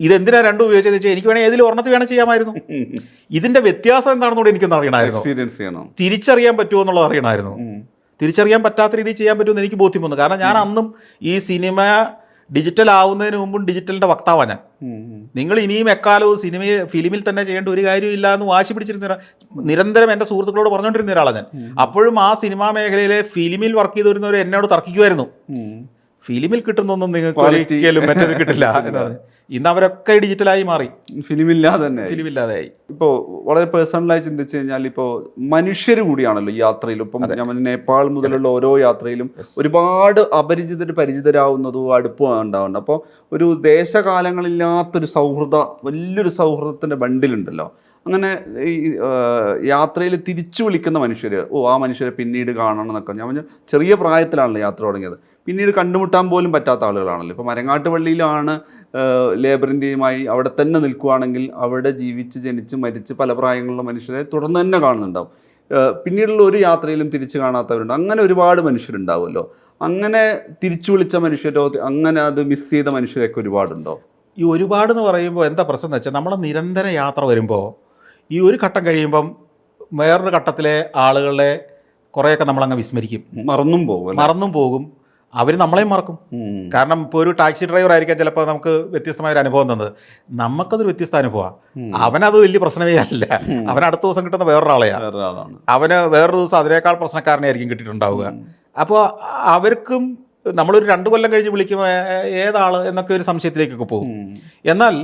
ഇതെന്തിനാ രണ്ടും ഉപയോഗിച്ചതെന്ന് വെച്ചാൽ എനിക്ക് വേണമെങ്കിൽ ഏതിൽ ഒരെണ്ണത്തിൽ വേണം ചെയ്യാമായിരുന്നു. ഇതിന്റെ വ്യത്യാസം എന്താണെന്ന് കൂടി എനിക്കൊന്ന് അറിയണമായിരുന്നു. എക്സ്പീരിയൻസ് ചെയ്യണം. തിരിച്ചറിയാൻ പറ്റുമോ എന്നുള്ളത് അറിയണമായിരുന്നു. തിരിച്ചറിയാൻ പറ്റാത്ത രീതിയിൽ ചെയ്യാൻ പറ്റുമെന്ന് എനിക്ക് ബോധ്യം വന്നു കാരണം ഞാൻ അന്നും ഈ സിനിമ ഡിജിറ്റൽ ആവുന്നതിന് മുമ്പും ഡിജിറ്റലിന്റെ വക്താവാണ് ഞാൻ. നിങ്ങൾ ഇനിയും എക്കാലവും സിനിമയിൽ ഫിലിമിൽ തന്നെ ചെയ്യേണ്ട ഒരു കാര്യമില്ല എന്ന് വാശി പിടിച്ചിരുന്ന നിരന്തരം എന്റെ സുഹൃത്തുക്കളോട് പറഞ്ഞുകൊണ്ടിരുന്ന ഒരാളാണ് ഞാൻ അപ്പോഴും ആ സിനിമാ മേഖലയിലെ ഫിലിമിൽ വർക്ക് ചെയ്ത് വരുന്നവർ എന്നോട് തർക്കിക്കുമായിരുന്നു. ഫിലിമിൽ കിട്ടുന്നൊന്നും നിങ്ങൾക്ക്. ഒരിക്കലും മറ്റേത് കിട്ടില്ല എന്ന് പറഞ്ഞു ഇന്ന് അവരൊക്കെ ഡിജിറ്റലായി മാറി. ഫിലിമില്ലാതെ തന്നെ ഫിലിമില്ലാതെയായി ഇപ്പോൾ വളരെ പേഴ്സണലായി ചിന്തിച്ചു കഴിഞ്ഞാൽ ഇപ്പോൾ മനുഷ്യർ കൂടിയാണല്ലോ ഈ യാത്രയിൽ ഇപ്പം ഞാൻ നേപ്പാൾ മുതലുള്ള ഓരോ യാത്രയിലും ഒരുപാട് അപരിചിതർ പരിചിതരാവുന്നതും അടുപ്പം ഉണ്ടാവുന്നുണ്ട് അപ്പോൾ ഒരു ദേശകാലങ്ങളില്ലാത്തൊരു സൗഹൃദ വലിയൊരു സൗഹൃദത്തിന്റെ ബണ്ടിലുണ്ടല്ലോ. അങ്ങനെ ഈ യാത്രയിൽ തിരിച്ചു വിളിക്കുന്ന മനുഷ്യർ ഓ ആ മനുഷ്യരെ പിന്നീട് കാണണം എന്നൊക്കെ. ഞാൻ പറഞ്ഞ ചെറിയ പ്രായത്തിലാണല്ലോ യാത്ര തുടങ്ങിയത്. പിന്നീട് കണ്ടുമുട്ടാൻ പോലും പറ്റാത്ത ആളുകളാണല്ലോ. ഇപ്പോൾ മരങ്ങാട്ട് പള്ളിയിലാണ് ലേബർ ഇന്ത്യയുമായി അവിടെ തന്നെ നിൽക്കുകയാണെങ്കിൽ അവിടെ ജീവിച്ച് ജനിച്ച് മരിച്ച് പല പ്രായങ്ങളിലുള്ള മനുഷ്യരെ തുടർന്ന് തന്നെ കാണുന്നുണ്ടാവും. പിന്നീടുള്ള ഒരു യാത്രയിലും തിരിച്ചു കാണാത്തവരുണ്ട്. അങ്ങനെ ഒരുപാട് മനുഷ്യരുണ്ടാവുമല്ലോ. അങ്ങനെ തിരിച്ചു വിളിച്ച മനുഷ്യരോ അങ്ങനെ അത് മിസ് ചെയ്ത മനുഷ്യരൊക്കെ ഒരുപാടുണ്ടോ? ഈ ഒരുപാട് എന്ന് പറയുമ്പോൾ എന്താ പ്രശ്നം എന്ന് വെച്ചാൽ നമ്മൾ നിരന്തര യാത്ര വരുമ്പോൾ ഈ ഒരു ഘട്ടം കഴിയുമ്പം വേറൊരു ഘട്ടത്തിലെ ആളുകളെ കുറേയൊക്കെ നമ്മളങ്ങ് വിസ്മരിക്കും. മറന്നും പോകും? മറന്നും പോകും. അവർ നമ്മളെയും മറക്കും. കാരണം ഇപ്പോൾ ഒരു ടാക്സി ഡ്രൈവർ ആയിരിക്കാം ചിലപ്പോൾ നമുക്ക് വ്യത്യസ്തമായ ഒരു അനുഭവം തന്നത്. നമുക്കതൊരു വ്യത്യസ്ത അനുഭവമാണ്. അവനത് വലിയ പ്രശ്നമേ അല്ല. അവൻ അടുത്ത ദിവസം കിട്ടുന്ന വേറൊരാളെയാണ് അവന് വേറൊരു ദിവസം അതിനേക്കാൾ പ്രശ്നക്കാരനെ ആയിരിക്കും കിട്ടിയിട്ടുണ്ടാവുക അപ്പോൾ അവർക്കും നമ്മളൊരു രണ്ട് കൊല്ലം കഴിഞ്ഞ് വിളിക്കുമ്പോൾ ഏതാൾ ഏതാൾ എന്നൊക്കെ ഒരു സംശയത്തിലേക്കൊക്കെ പോകും. എന്നാൽ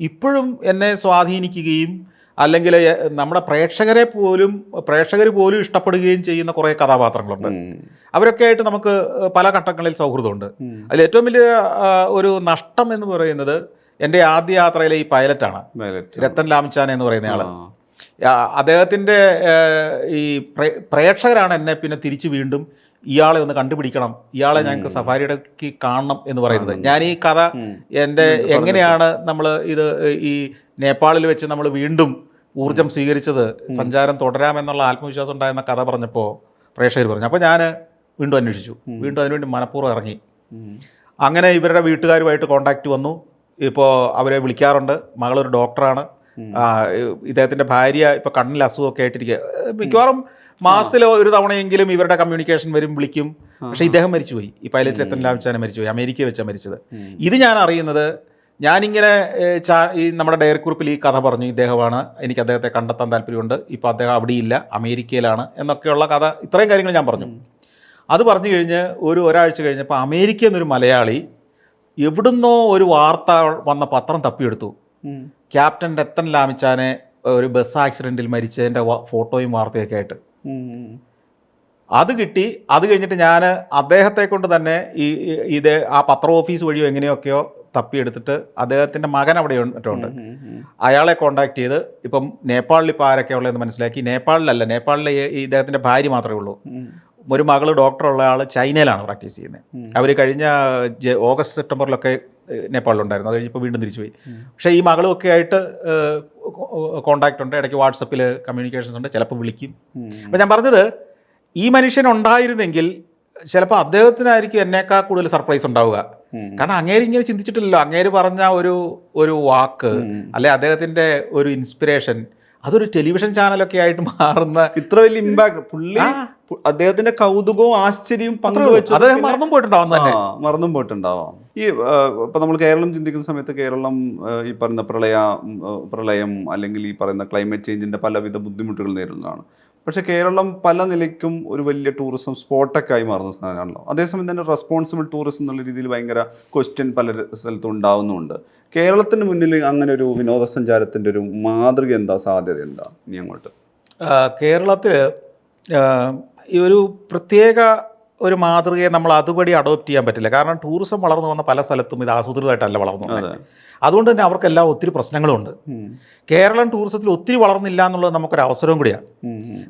ഇപ്പോഴും എന്നെ സ്വാധീനിക്കുകയും അല്ലെങ്കിൽ നമ്മുടെ പ്രേക്ഷകരെ പോലും പ്രേക്ഷകർ പോലും ഇഷ്ടപ്പെടുകയും ചെയ്യുന്ന കുറേ കഥാപാത്രങ്ങളുണ്ട്. അവരൊക്കെ ആയിട്ട് നമുക്ക് പല ഘട്ടങ്ങളിൽ സൗഹൃദമുണ്ട്. അതിൽ ഏറ്റവും വലിയ ഒരു നഷ്ടം എന്ന് പറയുന്നത് എന്റെ ആദ്യ യാത്രയിലെ ഈ പൈലറ്റാണ്. രത്തൻ ലാംചാൻ എന്ന് പറയുന്ന ആൾ അദ്ദേഹത്തിന്റെ ഈ പ്രേക്ഷകരാണ് എന്നെ പിന്നെ തിരിച്ചു വീണ്ടും ഇയാളെ ഒന്ന് കണ്ടുപിടിക്കണം. ഇയാളെ ഞങ്ങൾക്ക് സഫാരിയിടയ്ക്ക് കാണണം എന്ന് പറയുന്നത്. ഞാൻ ഈ കഥ എന്റെ എങ്ങനെയാണ് നമ്മൾ ഇത് ഈ നേപ്പാളിൽ വെച്ച് നമ്മൾ വീണ്ടും ഊർജം സ്വീകരിച്ചത് സഞ്ചാരം തുടരാമെന്നുള്ള ആത്മവിശ്വാസം ഉണ്ടായെന്ന കഥ പറഞ്ഞപ്പോൾ പ്രേക്ഷകർ പറഞ്ഞു. അപ്പോൾ ഞാൻ വീണ്ടും അന്വേഷിച്ചു. വീണ്ടും അതിനുവേണ്ടി മനഃപൂർവം ഇറങ്ങി. അങ്ങനെ ഇവരുടെ വീട്ടുകാരുമായിട്ട് കോണ്ടാക്റ്റ് വന്നു. ഇപ്പോൾ അവരെ വിളിക്കാറുണ്ട്. മകളൊരു ഡോക്ടറാണ് ഇദ്ദേഹത്തിന്റെ ഭാര്യ ഇപ്പോൾ കണ്ണിൽ അസുഖമൊക്കെ ആയിട്ടിരിക്കുക മിക്കവാറും മാസത്തിൽ ഒരു തവണയെങ്കിലും ഇവരുടെ കമ്മ്യൂണിക്കേഷൻ വരും വിളിക്കും. പക്ഷേ ഇദ്ദേഹം മരിച്ചുപോയി. ഈ പൈലറ്റ് രത്തൻ ലാമിച്ചാനെ മരിച്ചുപോയി. അമേരിക്കയിൽ വെച്ചാണ് മരിച്ചത്. ഇത് ഞാൻ അറിയുന്നത് ഞാനിങ്ങനെ ചാ- ഈ നമ്മുടെ ഡയറി കുറിപ്പിൽ ഈ കഥ പറഞ്ഞു ഇദ്ദേഹമാണ് എനിക്ക് അദ്ദേഹത്തെ കണ്ടെത്താൻ താല്പര്യമുണ്ട്. ഇപ്പോൾ അദ്ദേഹം അവിടെയില്ല അമേരിക്കയിലാണ് എന്നൊക്കെയുള്ള കഥ ഇത്രയും കാര്യങ്ങൾ ഞാൻ പറഞ്ഞു. അത് പറഞ്ഞു കഴിഞ്ഞ് ഒരു ഒരാഴ്ച കഴിഞ്ഞപ്പോൾ അമേരിക്ക എന്നൊരു മലയാളി എവിടുന്നോ ഒരു വാർത്ത വന്ന പത്രം തപ്പിയെടുത്തു. ക്യാപ്റ്റന്റെ ക്യാപ്റ്റൻ രത്തൻ ലാമിച്ചാനെ ഒരു ബസ് ആക്സിഡന്റിൽ മരിച്ചതിന്റെ ഫോട്ടോയും വാർത്തയൊക്കെ ആയിട്ട്. അത് കിട്ടി. അത് കഴിഞ്ഞിട്ട് ഞാൻ അദ്ദേഹത്തെ കൊണ്ട് തന്നെ ഈ- ഇത് ആ പത്ര ഓഫീസ് വഴിയോ എങ്ങനെയൊക്കെയോ തപ്പിയെടുത്തിട്ട് അദ്ദേഹത്തിന്റെ മകൻ അവിടെ ഉണ്ട് അയാളെ കോണ്ടാക്ട് ചെയ്ത് ഇപ്പം നേപ്പാളിൽ ഇപ്പോൾ ആരൊക്കെ ഉള്ളതെന്ന് മനസ്സിലാക്കി നേപ്പാളിലല്ല നേപ്പാളിലെ ഈ- ഇദ്ദേഹത്തിന്റെ ഭാര്യ മാത്രമേ ഉള്ളൂ. ഒരു മകൾ ഡോക്ടറുള്ള ആൾ ചൈനയിലാണ് പ്രാക്ടീസ് ചെയ്യുന്നത്. അവർ കഴിഞ്ഞ ഓഗസ്റ്റ് സെപ്റ്റംബറിലൊക്കെ നേപ്പാളിലുണ്ടായിരുന്നു അത് കഴിഞ്ഞപ്പോൾ വീണ്ടും തിരിച്ചുപോയി. പക്ഷേ ഈ മകളുമൊക്കെ ആയിട്ട് കോണ്ടാക്ട് ഉണ്ട്. ഇടയ്ക്ക് വാട്സപ്പിൽ കമ്മ്യൂണിക്കേഷൻസ് ഉണ്ട്. ചിലപ്പോൾ വിളിക്കും. അപ്പം ഞാൻ പറഞ്ഞത് ഈ മനുഷ്യൻ ഉണ്ടായിരുന്നെങ്കിൽ ചിലപ്പോൾ അദ്ദേഹത്തിനായിരിക്കും എന്നേക്കാൾ കൂടുതൽ സർപ്രൈസ് ഉണ്ടാവുക. കാരണം അങ്ങേര് ഇങ്ങനെ ചിന്തിച്ചിട്ടില്ലല്ലോ. അങ്ങേര് പറഞ്ഞ ഒരു ഒരു വാക്ക് അല്ലെ അദ്ദേഹത്തിന്റെ ഒരു ഇൻസ്പിറേഷൻ അതൊരു ടെലിവിഷൻ ചാനലൊക്കെ ആയിട്ട് മാറുന്ന ഇത്ര വലിയ ഇമ്പാക്ട് പുള്ളി അദ്ദേഹത്തിന്റെ കൗതുകവും ആശ്ചര്യവും പങ്കുവെച്ചു അദ്ദേഹം മറന്നും പോയിട്ടുണ്ടാവും തന്നെ. മറന്നും പോയിട്ടുണ്ടാവാം. ഈ ഇപ്പൊ നമ്മൾ കേരളം ചിന്തിക്കുന്ന സമയത്ത് കേരളം ഈ പറയുന്ന പ്രളയ പ്രളയം അല്ലെങ്കിൽ ഈ പറയുന്ന ക്ലൈമറ്റ് ചേഞ്ചിന്റെ പലവിധ ബുദ്ധിമുട്ടുകൾ നേരിടുന്നതാണ്. പക്ഷെ കേരളം പല നിലയ്ക്കും ഒരു വലിയ ടൂറിസം സ്പോട്ടൊക്കെ ആയി മാറുന്ന സ്ഥലമാണല്ലോ അതേസമയം തന്നെ റെസ്പോൺസിബിൾ ടൂറിസം എന്നുള്ള രീതിയിൽ ഭയങ്കര ക്വസ്റ്റ്യൻ പല സ്ഥലത്തും ഉണ്ടാകുന്നുണ്ട് കേരളത്തിന് മുന്നിൽ അങ്ങനെ ഒരു വിനോദസഞ്ചാരത്തിന്റെ ഒരു മാതൃക എന്താ? സാധ്യത എന്താ? ഇനി അങ്ങോട്ട്. കേരളത്തിൽ ഈ ഒരു പ്രത്യേക ഒരു മാതൃകയെ നമ്മൾ അതുപടി അഡോപ്റ്റ് ചെയ്യാൻ പറ്റില്ല. കാരണം ടൂറിസം വളർന്നു വന്ന പല സ്ഥലത്തും ഇത് ആസൂത്രിതമായിട്ടല്ല വളർന്നു അതുകൊണ്ട് തന്നെ അവർക്കെല്ലാം ഒത്തിരി പ്രശ്നങ്ങളുണ്ട്. കേരളം ടൂറിസത്തിൽ ഒത്തിരി വളർന്നില്ല എന്നുള്ളത് നമുക്കൊരു അവസരവും കൂടിയാണ്.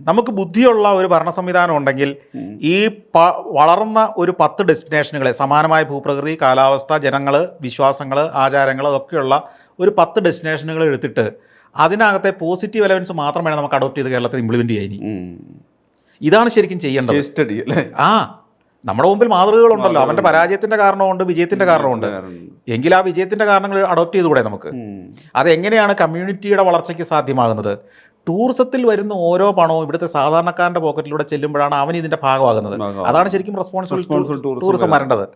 നമുക്ക് ബുദ്ധിയുള്ള ഒരു ഭരണ സംവിധാനം ഉണ്ടെങ്കിൽ ഈ പ- വളർന്ന ഒരു പത്ത് ഡെസ്റ്റിനേഷനുകളെ സമാനമായ ഭൂപ്രകൃതി കാലാവസ്ഥ ജനങ്ങൾ വിശ്വാസങ്ങൾ ആചാരങ്ങൾ അതൊക്കെയുള്ള ഒരു പത്ത് ഡെസ്റ്റിനേഷനുകൾ എടുത്തിട്ട് അതിനകത്തെ പോസിറ്റീവ് എലവൻസ് മാത്രമേ നമുക്ക് അഡോപ്റ്റ് ചെയ്ത് കേരളത്തിൽ ഇംപ്ലിമെന്റ് ചെയ്യാൻ ഇതാണ് ശരിക്കും ചെയ്യേണ്ടത്. ആ നമ്മുടെ മുമ്പിൽ മാതൃകകളുണ്ടല്ലോ. അവന്റെ പരാജയത്തിന്റെ കാരണമുണ്ട് വിജയത്തിന്റെ കാരണമുണ്ട്. എങ്കിൽ ആ വിജയത്തിന്റെ കാരണങ്ങൾ അഡോപ്റ്റ് ചെയ്തുകൂടെ നമുക്ക്? അതെങ്ങനെയാണ് കമ്മ്യൂണിറ്റിയുടെ വളർച്ചയ്ക്ക് സാധ്യമാകുന്നത്? ടൂറിസത്തിൽ വരുന്ന ഓരോ പണവും ഇവിടുത്തെ സാധാരണക്കാരന്റെ പോക്കറ്റിലൂടെ ചെല്ലുമ്പോഴാണ് അവൻ ഇതിന്റെ ഭാഗമാകുന്നത്. അതാണ് ശരിക്കും റെസ്പോൺസിബിൾ ടൂറിസം വരേണ്ടത്.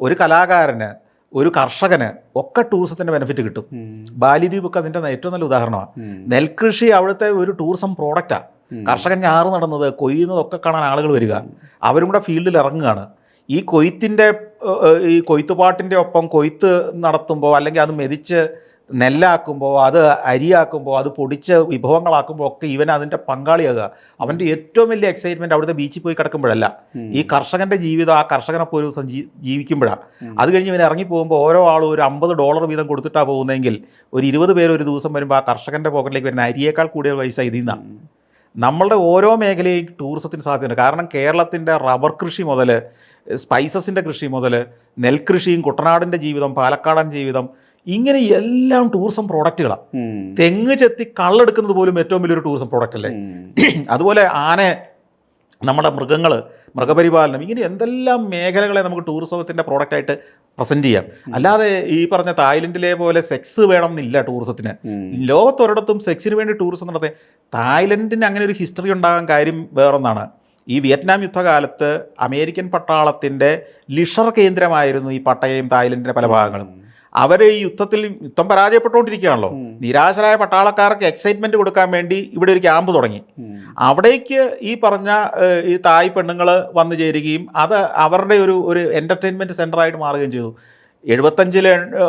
ഒരു കലാകാരന് ഒരു കർഷകന് ഒക്കെ ടൂറിസത്തിന്റെ ബെനിഫിറ്റ് കിട്ടും. ബാലിദ്വീപ് ഒക്കെ അതിന്റെ ഏറ്റവും നല്ല ഉദാഹരണമാണ്. നെൽകൃഷി അവിടുത്തെ ഒരു ടൂറിസം പ്രോഡക്റ്റാ കർഷകൻ ഞാറ് നടന്നത് കൊയ്യുന്നതൊക്കെ കാണാൻ ആളുകൾ വരിക. അവരും കൂടെ ഫീൽഡിൽ ഇറങ്ങുകയാണ്. ഈ കൊയ്ത്തിന്റെ ഈ കൊയ്ത്തുപാട്ടിന്റെ ഒപ്പം കൊയ്ത്ത് നടത്തുമ്പോൾ അല്ലെങ്കിൽ അത് മെതിച്ച് നെല്ലാക്കുമ്പോൾ അത് അരിയാക്കുമ്പോൾ അത് പൊടിച്ച് വിഭവങ്ങളാക്കുമ്പോൾ ഒക്കെ ഇവൻ അതിന്റെ പങ്കാളിയാകുക. അവന്റെ ഏറ്റവും വലിയ എക്സൈറ്റ്മെന്റ് അവിടുത്തെ ബീച്ചിൽ പോയി കിടക്കുമ്പോഴല്ല. ഈ കർഷകന്റെ ജീവിതം ആ കർഷകനെ ഒരു ദിവസം ജീവിക്കുമ്പോഴാണ് അത് കഴിഞ്ഞ് ഇവൻ ഇറങ്ങി പോകുമ്പോൾ ഓരോ ആളും ഒരു അമ്പത് ഡോളർ വീതം കൊടുത്തിട്ടാണ് പോകുന്നതെങ്കിൽ ഒരു ഇരുപത് പേര് ഒരു ദിവസം വരുമ്പോൾ ആ കർഷകന്റെ പോക്കറ്റിലേക്ക് വരുന്ന അരിയേക്കാൾ കൂടിയ പൈസ ഇതിൽ നിന്നാണ് നമ്മളുടെ ഓരോ മേഖലയും ടൂറിസത്തിന് സാധ്യതയുണ്ട്. കാരണം കേരളത്തിന്റെ റബ്ബർ കൃഷി മുതൽ സ്പൈസസിന്റെ കൃഷി മുതൽ നെൽകൃഷിയും കുട്ടനാടിന്റെ ജീവിതം പാലക്കാടൻ ജീവിതം ഇങ്ങനെ എല്ലാം ടൂറിസം പ്രോഡക്റ്റുകളാണ് തെങ്ങ് ചെത്തി കള്ളെടുക്കുന്നത് പോലും ഏറ്റവും വലിയൊരു ടൂറിസം പ്രോഡക്റ്റ് അല്ലേ? അതുപോലെ ആന നമ്മുടെ മൃഗങ്ങൾ മൃഗപരിപാലനം ഇങ്ങനെ എന്തെല്ലാം മേഖലകളെ നമുക്ക് ടൂറിസത്തിന്റെ പ്രോഡക്റ്റായിട്ട് പ്രസന്റ് ചെയ്യാം. അല്ലാതെ ഈ പറഞ്ഞ തായ്ലൻഡിലെ പോലെ സെക്സ് വേണം എന്നില്ല ടൂറിസത്തിന്. ലോകത്തൊരിടത്തും സെക്സിന് വേണ്ടി ടൂറിസം നടത്തി തായ്ലൻഡിന് അങ്ങനെ ഒരു ഹിസ്റ്ററി ഉണ്ടാകാൻ കാര്യം വേറൊന്നാണ്. ഈ വിയറ്റ്നാം യുദ്ധകാലത്ത് അമേരിക്കൻ പട്ടാളത്തിന്റെ ലിഷർ കേന്ദ്രമായിരുന്നു ഈ പട്ടയയും തായ്ലൻഡിന്റെ പല ഭാഗങ്ങളും. അവർ ഈ യുദ്ധത്തിൽ യുദ്ധം പരാജയപ്പെട്ടുകൊണ്ടിരിക്കുകയാണല്ലോ. നിരാശരായ പട്ടാളക്കാർക്ക് എക്സൈറ്റ്മെന്റ് കൊടുക്കാൻ വേണ്ടി ഇവിടെ ഒരു ക്യാമ്പ് തുടങ്ങി. അവിടേക്ക് ഈ പറഞ്ഞ ഈ തായ് പെണ്ണുങ്ങൾ വന്നു ചേരുകയും അത് അവരുടെ ഒരു ഒരു എന്റർടൈൻമെന്റ് സെന്ററായിട്ട് മാറുകയും ചെയ്തു. എഴുപത്തഞ്ചിൽ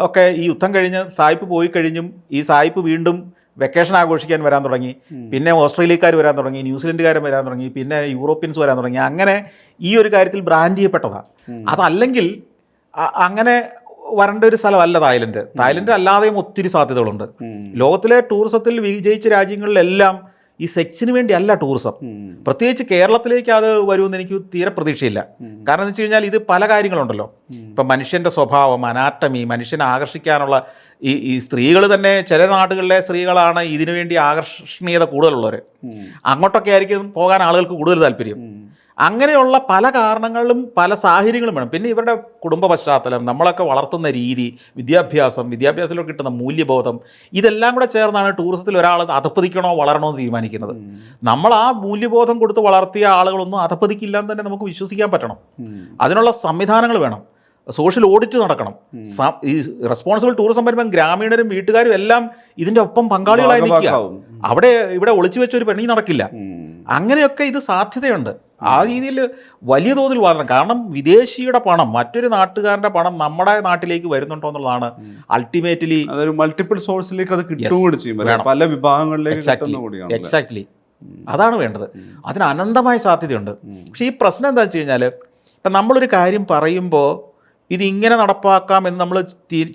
ഒക്കെ ഈ യുദ്ധം കഴിഞ്ഞ് സായിപ്പ് പോയി കഴിഞ്ഞും ഈ സായിപ്പ് വീണ്ടും വെക്കേഷൻ ആഘോഷിക്കാൻ വരാൻ തുടങ്ങി. പിന്നെ ഓസ്ട്രേലിയക്കാർ വരാൻ തുടങ്ങി ന്യൂസിലൻഡുകാർ വരാൻ തുടങ്ങി പിന്നെ യൂറോപ്യൻസ് വരാൻ തുടങ്ങി. അങ്ങനെ ഈ ഒരു കാര്യത്തിൽ ബ്രാൻഡ് ചെയ്യപ്പെട്ടതാണ് അതല്ലെങ്കിൽ അങ്ങനെ വരേണ്ട ഒരു സ്ഥലമല്ല തായ്ലൻഡ്. തായ്ലൻഡ് അല്ലാതെയും ഒത്തിരി സാധ്യതകളുണ്ട്. ലോകത്തിലെ ടൂറിസത്തിൽ വിജയിച്ച രാജ്യങ്ങളിലെല്ലാം ഈ സെക്സിന് വേണ്ടി അല്ല ടൂറിസം പ്രത്യേകിച്ച് കേരളത്തിലേക്ക് അത് വരുമെന്ന് എനിക്ക് തീരെ പ്രതീക്ഷയില്ല. കാരണം എന്ന് വെച്ച് കഴിഞ്ഞാൽ ഇത് പല കാര്യങ്ങളുണ്ടല്ലോ. ഇപ്പം മനുഷ്യന്റെ സ്വഭാവം അനാട്ടമി മനുഷ്യനെ ആകർഷിക്കാനുള്ള ഈ ഈ സ്ത്രീകൾ തന്നെ ചില നാടുകളിലെ സ്ത്രീകളാണ് ഇതിനു വേണ്ടി ആകർഷണീയത കൂടുതലുള്ളവർ അങ്ങോട്ടൊക്കെ ആയിരിക്കും പോകാൻ ആളുകൾക്ക് കൂടുതൽ താല്പര്യം. അങ്ങനെയുള്ള പല കാരണങ്ങളിലും പല സാഹചര്യങ്ങളും വേണം. പിന്നെ ഇവരുടെ കുടുംബ പശ്ചാത്തലം നമ്മളൊക്കെ വളർത്തുന്ന രീതി വിദ്യാഭ്യാസം വിദ്യാഭ്യാസത്തിലൂടെ കിട്ടുന്ന മൂല്യബോധം ഇതെല്ലാം കൂടെ ചേർന്നാണ് ടൂറിസത്തിൽ ഒരാൾ അധപ്പതിക്കണോ വളരണോ എന്ന് തീരുമാനിക്കുന്നത് നമ്മൾ ആ മൂല്യബോധം കൊടുത്ത് വളർത്തിയ ആളുകളൊന്നും അധപ്പതിക്കില്ല എന്ന് തന്നെ നമുക്ക് വിശ്വസിക്കാൻ പറ്റണം. അതിനുള്ള സംവിധാനങ്ങൾ വേണം. സോഷ്യൽ ഓഡിറ്റ് നടക്കണം. ഈ റെസ്പോൺസിബിൾ ടൂറിസം വരുമ്പോൾ ഗ്രാമീണരും വീട്ടുകാരും എല്ലാം ഇതിന്റെ ഒപ്പം പങ്കാളികളായി നിൽക്കുക. അവിടെ ഇവിടെ ഒളിച്ചു വെച്ച ഒരു പണി നടക്കില്ല അങ്ങനെയൊക്കെ ഇത് സാധ്യതയുണ്ട്. ആ രീതിയിൽ വലിയ തോതിൽ വളരണം. കാരണം വിദേശിയുടെ പണം മറ്റൊരു നാട്ടുകാരന്റെ പണം നമ്മുടെ നാട്ടിലേക്ക് വരുന്നുണ്ടോ എന്നുള്ളതാണ് അൾട്ടിമേറ്റ്ലി അതൊരു മൾട്ടിപ്പിൾ സോഴ്സിലേക്ക് അത് കിട്ടും കൂടി ചെയ്യും. പല വിഭാഗങ്ങളിലേക്ക് എക്സാക്ട്ലി അതാണ് വേണ്ടത്. അതിന് അനന്തമായ സാധ്യതയുണ്ട്. പക്ഷേ ഈ പ്രശ്നം എന്താ വെച്ച് കഴിഞ്ഞാൽ ഇപ്പം നമ്മളൊരു കാര്യം പറയുമ്പോൾ ഇതിങ്ങനെ ഇങ്ങനെ നടപ്പാക്കാം എന്ന് നമ്മൾ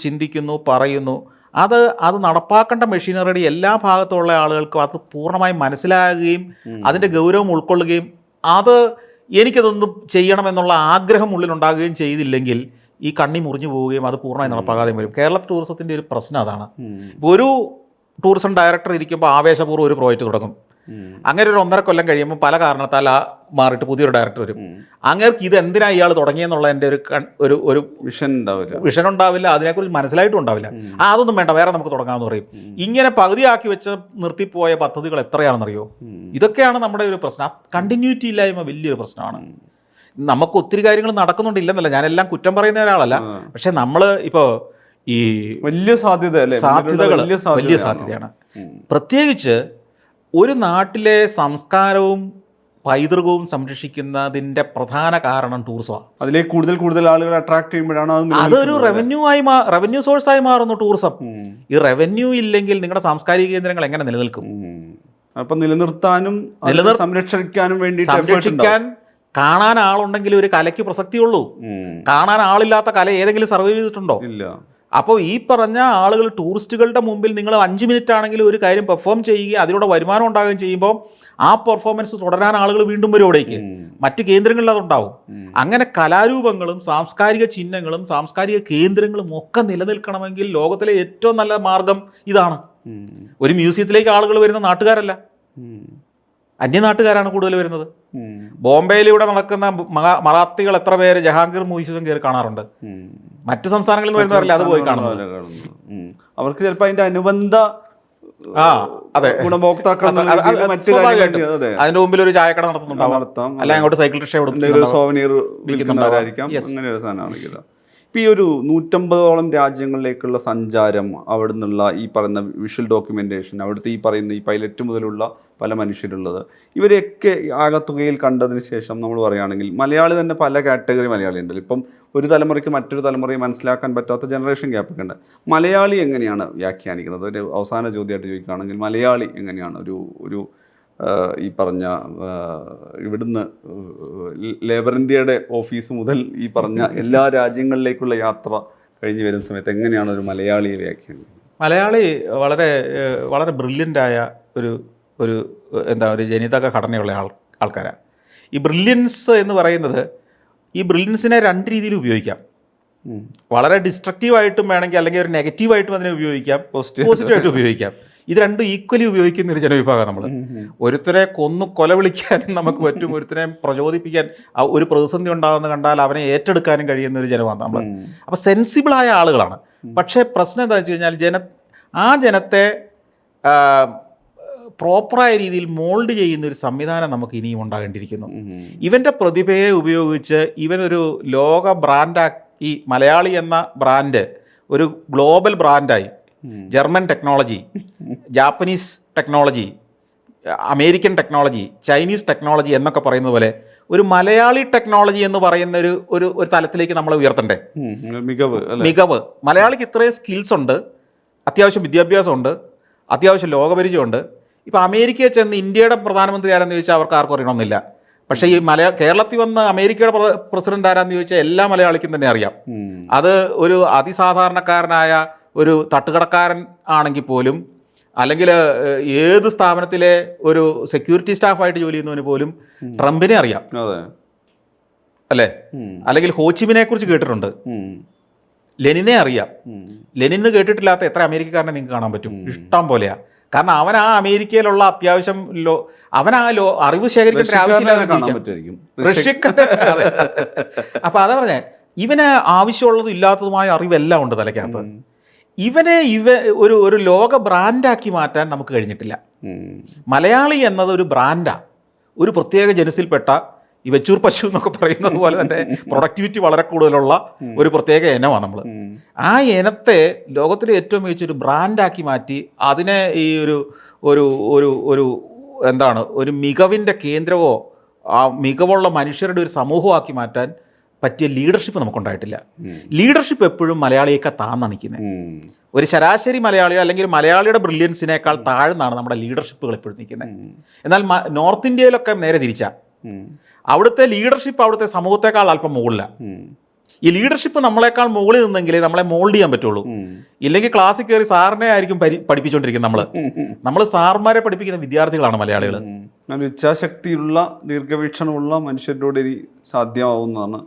ചിന്തിക്കുന്നു പറയുന്നു. അത് അത് നടപ്പാക്കേണ്ട മെഷീനറിയുടെ എല്ലാ ഭാഗത്തുള്ള ആളുകൾക്കും അത് പൂർണമായും മനസ്സിലാകുകയും അതിന്റെ ഗൗരവം ഉൾക്കൊള്ളുകയും അത് എനിക്കതൊന്നും ചെയ്യണമെന്നുള്ള ആഗ്രഹം ഉള്ളിലുണ്ടാകുകയും ചെയ്തില്ലെങ്കിൽ ഈ കണ്ണി മുറിഞ്ഞു പോവുകയും അത് പൂർണമായി നടപ്പാകാതെ വരും. കേരള ടൂറിസത്തിന്റെ ഒരു പ്രശ്നം അതാണ്. ഇപ്പോൾ ഒരു ടൂറിസം ഡയറക്ടർ ഇരിക്കുമ്പോൾ ആവേശപൂർവം ഒരു പ്രോജക്റ്റ് തുടങ്ങും. അങ്ങനെ ഒരു ഒന്നര കൊല്ലം കഴിയുമ്പോൾ പല കാരണത്താൽ ആ മാറിയിട്ട് പുതിയൊരു ഡയറക്ടർ വരും. അങ്ങേർക്ക് ഇത് എന്തിനാ ഇയാൾ തുടങ്ങിയെന്നുള്ള എന്റെ ഒരു ഒരു ഒരു വിഷൻ ഉണ്ടാവില്ല. വിഷൻ ഉണ്ടാവില്ല. അതിനെക്കുറിച്ച് മനസ്സിലായിട്ടും ഉണ്ടാവില്ല. ആ അതൊന്നും വേണ്ട. വേറെ നമുക്ക് തുടങ്ങാമെന്ന് പറയും. ഇങ്ങനെ പകുതിയാക്കി വെച്ച് നിർത്തിപ്പോയ പദ്ധതികൾ എത്രയാണെന്നറിയോ? ഇതൊക്കെയാണ് നമ്മുടെ ഒരു പ്രശ്നം. കണ്ടിന്യൂറ്റി ഇല്ലായ്മ വലിയൊരു പ്രശ്നമാണ്. നമുക്ക് ഒത്തിരി കാര്യങ്ങൾ നടക്കുന്നുണ്ട് ഇല്ലെന്നല്ല. ഞാനെല്ലാം കുറ്റം പറയുന്ന ഒരാളല്ല. പക്ഷെ നമ്മൾ ഇപ്പോൾ ഈ വലിയ സാധ്യത സാധ്യതകൾ വലിയ. സാധ്യതയാണ്. പ്രത്യേകിച്ച് ഒരു നാട്ടിലെ സംസ്കാരവും പൈതൃകവും സംരക്ഷിക്കുന്നതിന്റെ പ്രധാന കാരണം ടൂറിസമാണ് അതിലേക്ക് കൂടുതൽ കൂടുതൽ ആളുകൾ അട്രാക്ട് ചെയ്യുമ്പോഴാണ് അത് അതൊരു. റവന്യൂ ആയി മാ റവന്യൂ സോഴ്സായി മാറുന്നു ടൂറിസം ഈ റവന്യൂ ഇല്ലെങ്കിൽ നിങ്ങളുടെ സാംസ്കാരിക കേന്ദ്രങ്ങൾ എങ്ങനെ നിലനിൽക്കും. അപ്പൊ നിലനിർത്താനും നിലനിർ- സംരക്ഷിക്കാനും വേണ്ടി സംരക്ഷിക്കാൻ കാണാൻ ആളുണ്ടെങ്കിൽ ഒരു കലയ്ക്ക് പ്രസക്തിയുള്ളൂ. കാണാൻ ആളില്ലാത്ത കല ഏതെങ്കിലും സർവൈവ് ചെയ്തിട്ടുണ്ടോ? ഇല്ല. അപ്പോൾ ഈ പറഞ്ഞ ആളുകൾ ടൂറിസ്റ്റുകളുടെ മുമ്പിൽ നിങ്ങൾ അഞ്ച് മിനിറ്റ് ആണെങ്കിലും ഒരു കാര്യം പെർഫോം ചെയ്യുക അതിലൂടെ വരുമാനം ഉണ്ടാകുകയും ചെയ്യുമ്പോൾ ആ പെർഫോമൻസ് തുടരാൻ ആളുകൾ വീണ്ടും വരും അവിടേക്ക്. മറ്റ് കേന്ദ്രങ്ങളിൽ അതുണ്ടാവും. അങ്ങനെ കലാരൂപങ്ങളും സാംസ്കാരിക ചിഹ്നങ്ങളും സാംസ്കാരിക കേന്ദ്രങ്ങളും ഒക്കെ നിലനിൽക്കണമെങ്കിൽ ലോകത്തിലെ ഏറ്റവും നല്ല മാർഗം ഇതാണ്. ഒരു മ്യൂസിയത്തിലേക്ക് ആളുകൾ വരുന്ന നാട്ടുകാരല്ല. അന്യനാട്ടുകാരാണ് കൂടുതൽ വരുന്നത്. ബോംബെയിലൂടെ നടക്കുന്ന മറാത്തികൾ എത്ര പേര് ജഹാംഗീർ മ്യൂസിയം കയറി കാണാറുണ്ട്. മറ്റു സംസ്ഥാനങ്ങളിൽ നിന്ന് വരുന്നവരല്ല അത് പോയി കാണുന്നത്. അവർക്ക് ചിലപ്പോൾ അതിന്റെ അനുബന്ധ ആ അതെ. ഗുണഭോക്താക്കൾ അതിന്റെ മുമ്പിൽ ഒരു ചായക്കട നടത്തുന്നുണ്ടാവും. അല്ലെങ്കിൽ അല്ല അങ്ങോട്ട് സൈക്കിൾ റിക്ഷ സോവനീർ വിൽക്കുന്നവരായിരിക്കാം. അങ്ങനെ ഒരു സാധനമാണെങ്കിൽ ഇപ്പം ഈ ഒരു നൂറ്റമ്പതോളം രാജ്യങ്ങളിലേക്കുള്ള സഞ്ചാരം അവിടെ നിന്നുള്ള ഈ പറയുന്ന വിഷ്വൽ ഡോക്യുമെന്റേഷൻ അവിടുത്തെ ഈ പറയുന്ന ഈ പൈലറ്റ് മുതലുള്ള പല മനുഷ്യരുള്ളത്. ഇവരെയൊക്കെ ആകത്തുകയിൽ കണ്ടതിന് ശേഷം നമ്മൾ പറയുകയാണെങ്കിൽ മലയാളി തന്നെ പല കാറ്റഗറി മലയാളി ഉണ്ടല്ലോ. ഇപ്പം ഒരു തലമുറയ്ക്ക് മറ്റൊരു തലമുറയെ മനസ്സിലാക്കാൻ പറ്റാത്ത ജനറേഷൻ ഗ്യാപ്പൊക്കെ ഉണ്ട്. മലയാളി എങ്ങനെയാണ് വ്യാഖ്യാനിക്കുന്നത്? ഒരു അവസാന ചോദ്യമായിട്ട് ചോദിക്കുകയാണെങ്കിൽ മലയാളി എങ്ങനെയാണ് ഒരു ഒരു ഈ പറഞ്ഞ ഇവിടുന്ന് ലേബർ ഇന്ത്യയുടെ ഓഫീസ് മുതൽ ഈ പറഞ്ഞ എല്ലാ രാജ്യങ്ങളിലേക്കുള്ള യാത്ര കഴിഞ്ഞ് വരുന്ന സമയത്ത് എങ്ങനെയാണ് ഒരു മലയാളിയെ വ്യാഖ്യാനിക്കുന്നത് മലയാളി വളരെ വളരെ ബ്രില്യന്റായ ആയ ഒരു ഒരു എന്താ ഒരു ജനിതക ഘടനയുള്ള ആൾ ആൾക്കാരാണ് ഈ ബ്രില്യൻസ് എന്ന് പറയുന്നത് ഈ ബ്രില്യൻസിനെ രണ്ട് രീതിയിൽ ഉപയോഗിക്കാം. വളരെ ഡിസ്ട്രക്റ്റീവായിട്ടും വേണമെങ്കിൽ അല്ലെങ്കിൽ ഒരു നെഗറ്റീവായിട്ടും അതിനെ ഉപയോഗിക്കാം. പോസിറ്റീവ് പോസിറ്റീവായിട്ട് ഉപയോഗിക്കാം. ഇത് രണ്ടും ഈക്വലി ഉപയോഗിക്കുന്ന ഒരു ജനവിഭാഗം നമ്മൾ ഒരുത്തരെ കൊന്നു കൊല വിളിക്കാനും നമുക്ക് പറ്റും ഒരുത്തരെ പ്രചോദിപ്പിക്കാൻ ഒരു പ്രതിസന്ധി ഉണ്ടാകുന്ന കണ്ടാൽ അവനെ ഏറ്റെടുക്കാനും കഴിയുന്ന ഒരു ജനമാണ് നമ്മൾ. അപ്പോൾ സെൻസിബിളായ ആളുകളാണ്. പക്ഷേ പ്രശ്നം എന്താ വെച്ച് കഴിഞ്ഞാൽ ജന ആ ജനത്തെ പ്രോപ്പറായ രീതിയിൽ മോൾഡ് ചെയ്യുന്ന ഒരു സംവിധാനം നമുക്ക് ഇനിയും ഉണ്ടാകേണ്ടിയിരിക്കുന്നു. ഇവന്റെ പ്രതിഭയെ ഉപയോഗിച്ച് ഇവനൊരു ലോക ബ്രാൻഡാക്കി മലയാളി എന്ന ബ്രാൻഡ് ഒരു global ബ്രാൻഡായി. German technology Japanese technology American technology Chinese technology എന്നൊക്കെ പറയുന്നത് പോലെ ഒരു മലയാളി ടെക്നോളജി എന്ന് പറയുന്ന ഒരു ഒരു ഒരു തലത്തിലേക്ക് നമ്മൾ ഉയർത്തണ്ടേ. മികവ് മികവ്. മലയാളിക്ക് ഇത്രയും സ്കിൽസ് ഉണ്ട് അത്യാവശ്യം വിദ്യാഭ്യാസമുണ്ട് അത്യാവശ്യം ലോകപരിചയമുണ്ട്. ഇപ്പോൾ അമേരിക്കയിൽ ചെന്ന് ഇന്ത്യയുടെ പ്രധാനമന്ത്രി ആരെന്ന് ചോദിച്ചാൽ അവർക്ക് ആർക്കും അറിയണമെന്നില്ല. പക്ഷേ ഈ മലയാ കേരളത്തിൽ വന്ന് അമേരിക്കയുടെ പ്രസിഡന്റ് ആരാന്ന് ചോദിച്ചാൽ എല്ലാ മലയാളിക്കും തന്നെ അറിയാം. അത് ഒരു അതിസാധാരണക്കാരനായ ഒരു തട്ടുകടക്കാരൻ ആണെങ്കിൽ പോലും അല്ലെങ്കിൽ ഏത് സ്ഥാപനത്തിലെ ഒരു സെക്യൂരിറ്റി സ്റ്റാഫായിട്ട് ജോലി ചെയ്യുന്നവന് പോലും ട്രംപിനെ അറിയാം. അല്ലേ? അല്ലെങ്കിൽ ഹോച്ചിമിനെ കുറിച്ച് കേട്ടിട്ടുണ്ട്. ലെനിനെ അറിയാം. ലെനിന് കേട്ടിട്ടില്ലാത്ത എത്ര അമേരിക്കക്കാരനെ നിങ്ങൾക്ക് കാണാൻ പറ്റും? ഇഷ്ടം പോലെയാ. കാരണം അവൻ ആ അമേരിക്കയിലുള്ള അത്യാവശ്യം ലോ അവൻ ആ ലോ അറിവ് ശേഖരിക്കേണ്ട ആവശ്യമില്ല. അപ്പൊ അതാ പറഞ്ഞേ ഇവന് ആവശ്യമുള്ളതും ഇല്ലാത്തതുമായ അറിവെല്ലാം ഉണ്ട് തലയ്ക്കകത്ത്. ഇവനെ ഇവ ഒരു ഒരു ലോക ബ്രാൻഡാക്കി മാറ്റാൻ നമുക്ക് കഴിഞ്ഞിട്ടില്ല. മലയാളി എന്നത് ഒരു ബ്രാൻഡാണ് ഒരു പ്രത്യേക ജനസിൽപ്പെട്ട ഈ വെച്ചൂർ പശു എന്നൊക്കെ പറയുന്നത് പോലെ തന്നെ പ്രൊഡക്ടിവിറ്റി വളരെ കൂടുതലുള്ള ഒരു പ്രത്യേക ഇനമാണ് നമ്മൾ ആ ഇനത്തെ ലോകത്തിലെ ഏറ്റവും മികച്ച ഒരു ബ്രാൻഡാക്കി മാറ്റി അതിനെ ഈ ഒരു ഒരു ഒരു ഒരു എന്താണ് ഒരു മികവിന്റെ കേന്ദ്രമോ ആ മികവുള്ള മനുഷ്യരുടെ ഒരു സമൂഹമാക്കി മാറ്റാൻ പറ്റിയ ലീഡർഷിപ്പ് നമുക്കുണ്ടായിട്ടില്ല. ലീഡർഷിപ്പ് എപ്പോഴും മലയാളിയൊക്കെ താന്നാണ് നിൽക്കുന്നത് ഒരു ശരാശരി മലയാളിയോ അല്ലെങ്കിൽ മലയാളിയുടെ ബ്രില്യൻസിനേക്കാൾ താഴ്ന്നാണ് നമ്മുടെ ലീഡർഷിപ്പുകൾ എപ്പോഴും നിൽക്കുന്നത് എന്നാൽ നോർത്ത് ഇന്ത്യയിലൊക്കെ നേരെ തിരിച്ചാ. അവിടുത്തെ ലീഡർഷിപ്പ് അവിടുത്തെ സമൂഹത്തെക്കാൾ അല്പം മുകളിലാണ് ഈ ലീഡർഷിപ്പ് നമ്മളെക്കാൾ മുകളിൽ നിന്നെങ്കിലേ നമ്മളെ മോൾഡ് ചെയ്യാൻ പറ്റുള്ളൂ. ഇല്ലെങ്കിൽ ക്ലാസ്സിൽ കയറി സാറിനെ ആയിരിക്കും പഠിപ്പിച്ചുകൊണ്ടിരിക്കുന്നത് നമ്മൾ നമ്മൾ സാർമാരെ പഠിപ്പിക്കുന്ന വിദ്യാർത്ഥികളാണ് മലയാളികൾ നല്ല ഇച്ഛാശക്തിയുള്ള ദീർഘവീക്ഷണമുള്ള മനുഷ്യരോട് ഇനി സാധ്യമാവുന്നതാണ്.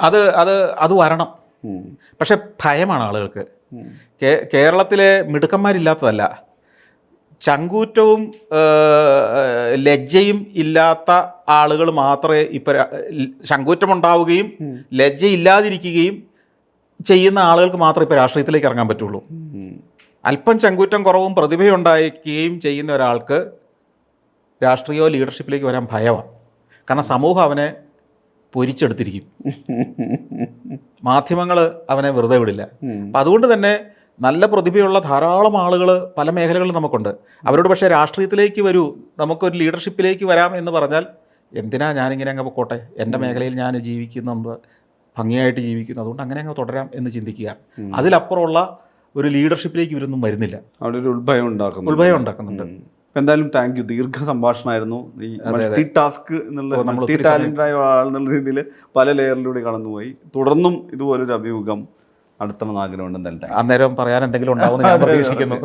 അത് അത് അത് വരണം. പക്ഷെ ഭയമാണ് ആളുകൾക്ക്. കേരളത്തിലെ മിടുക്കന്മാരില്ലാത്തതല്ല. ചങ്കൂറ്റവും ലജ്ജയും ഇല്ലാത്ത ആളുകൾ മാത്രമേ ഇപ്പം ചങ്കൂറ്റമുണ്ടാവുകയും ലജ്ജ ഇല്ലാതിരിക്കുകയും ചെയ്യുന്ന ആളുകൾക്ക് മാത്രമേ ഇപ്പോൾ രാഷ്ട്രീയത്തിലേക്ക് ഇറങ്ങാൻ പറ്റുള്ളൂ. അല്പം ചങ്കൂറ്റം കുറവും പ്രതിഭയുണ്ടായിരിക്കുകയും ചെയ്യുന്ന ഒരാൾക്ക് രാഷ്ട്രീയ ലീഡർഷിപ്പിലേക്ക് വരാൻ ഭയമാണ് കാരണം സമൂഹം അവനെ പൊരിച്ചെടുത്തിരിക്കും. മാധ്യമങ്ങൾ അവനെ വെറുതെ വിടില്ല. അപ്പം അതുകൊണ്ട് തന്നെ നല്ല പ്രതിഭയുള്ള ധാരാളം ആളുകൾ പല മേഖലകളിലും നമുക്കുണ്ട്. അവരോട് പക്ഷേ രാഷ്ട്രീയത്തിലേക്ക് വരൂ നമുക്കൊരു ലീഡർഷിപ്പിലേക്ക് വരാം എന്ന് പറഞ്ഞാൽ എന്തിനാ ഞാനിങ്ങനെ അങ്ങ് പൊക്കോട്ടെ? എന്റെ മേഖലയിൽ ഞാൻ ജീവിക്കുന്നുണ്ട് ഭംഗിയായിട്ട് ജീവിക്കുന്നു അതുകൊണ്ട് അങ്ങനെ അങ്ങ് തുടരാം എന്ന് ചിന്തിക്കുക. അതിലപ്പുറമുള്ള ഒരു ലീഡർഷിപ്പിലേക്ക് ഇവരൊന്നും വരുന്നില്ല. അവിടെ ഒരു ഉത്ഭയം ഉണ്ടാക്കുന്നു ഉത്ഭയം ഉണ്ടാക്കുന്നുണ്ട്. എന്തായാലും താങ്ക് യു ദീർഘ സംഭാഷണമായിരുന്നു. ഈ മൾട്ടി ടാസ്ക് എന്നുള്ള മൾട്ടി ടാലന്റ് ആയ ആൾ എന്നുള്ള രീതിയിൽ പല ലെയറിലൂടെ കടന്നുപോയി. തുടർന്നും ഇതുപോലൊരു അഭിമുഖം നടത്തണമെന്ന് ആഗ്രഹമുണ്ട്. എന്തായാലും അന്നേരം പറയാൻ എന്തെങ്കിലും ഉണ്ടാവും ഞാൻ പ്രതീക്ഷിക്കുന്നു.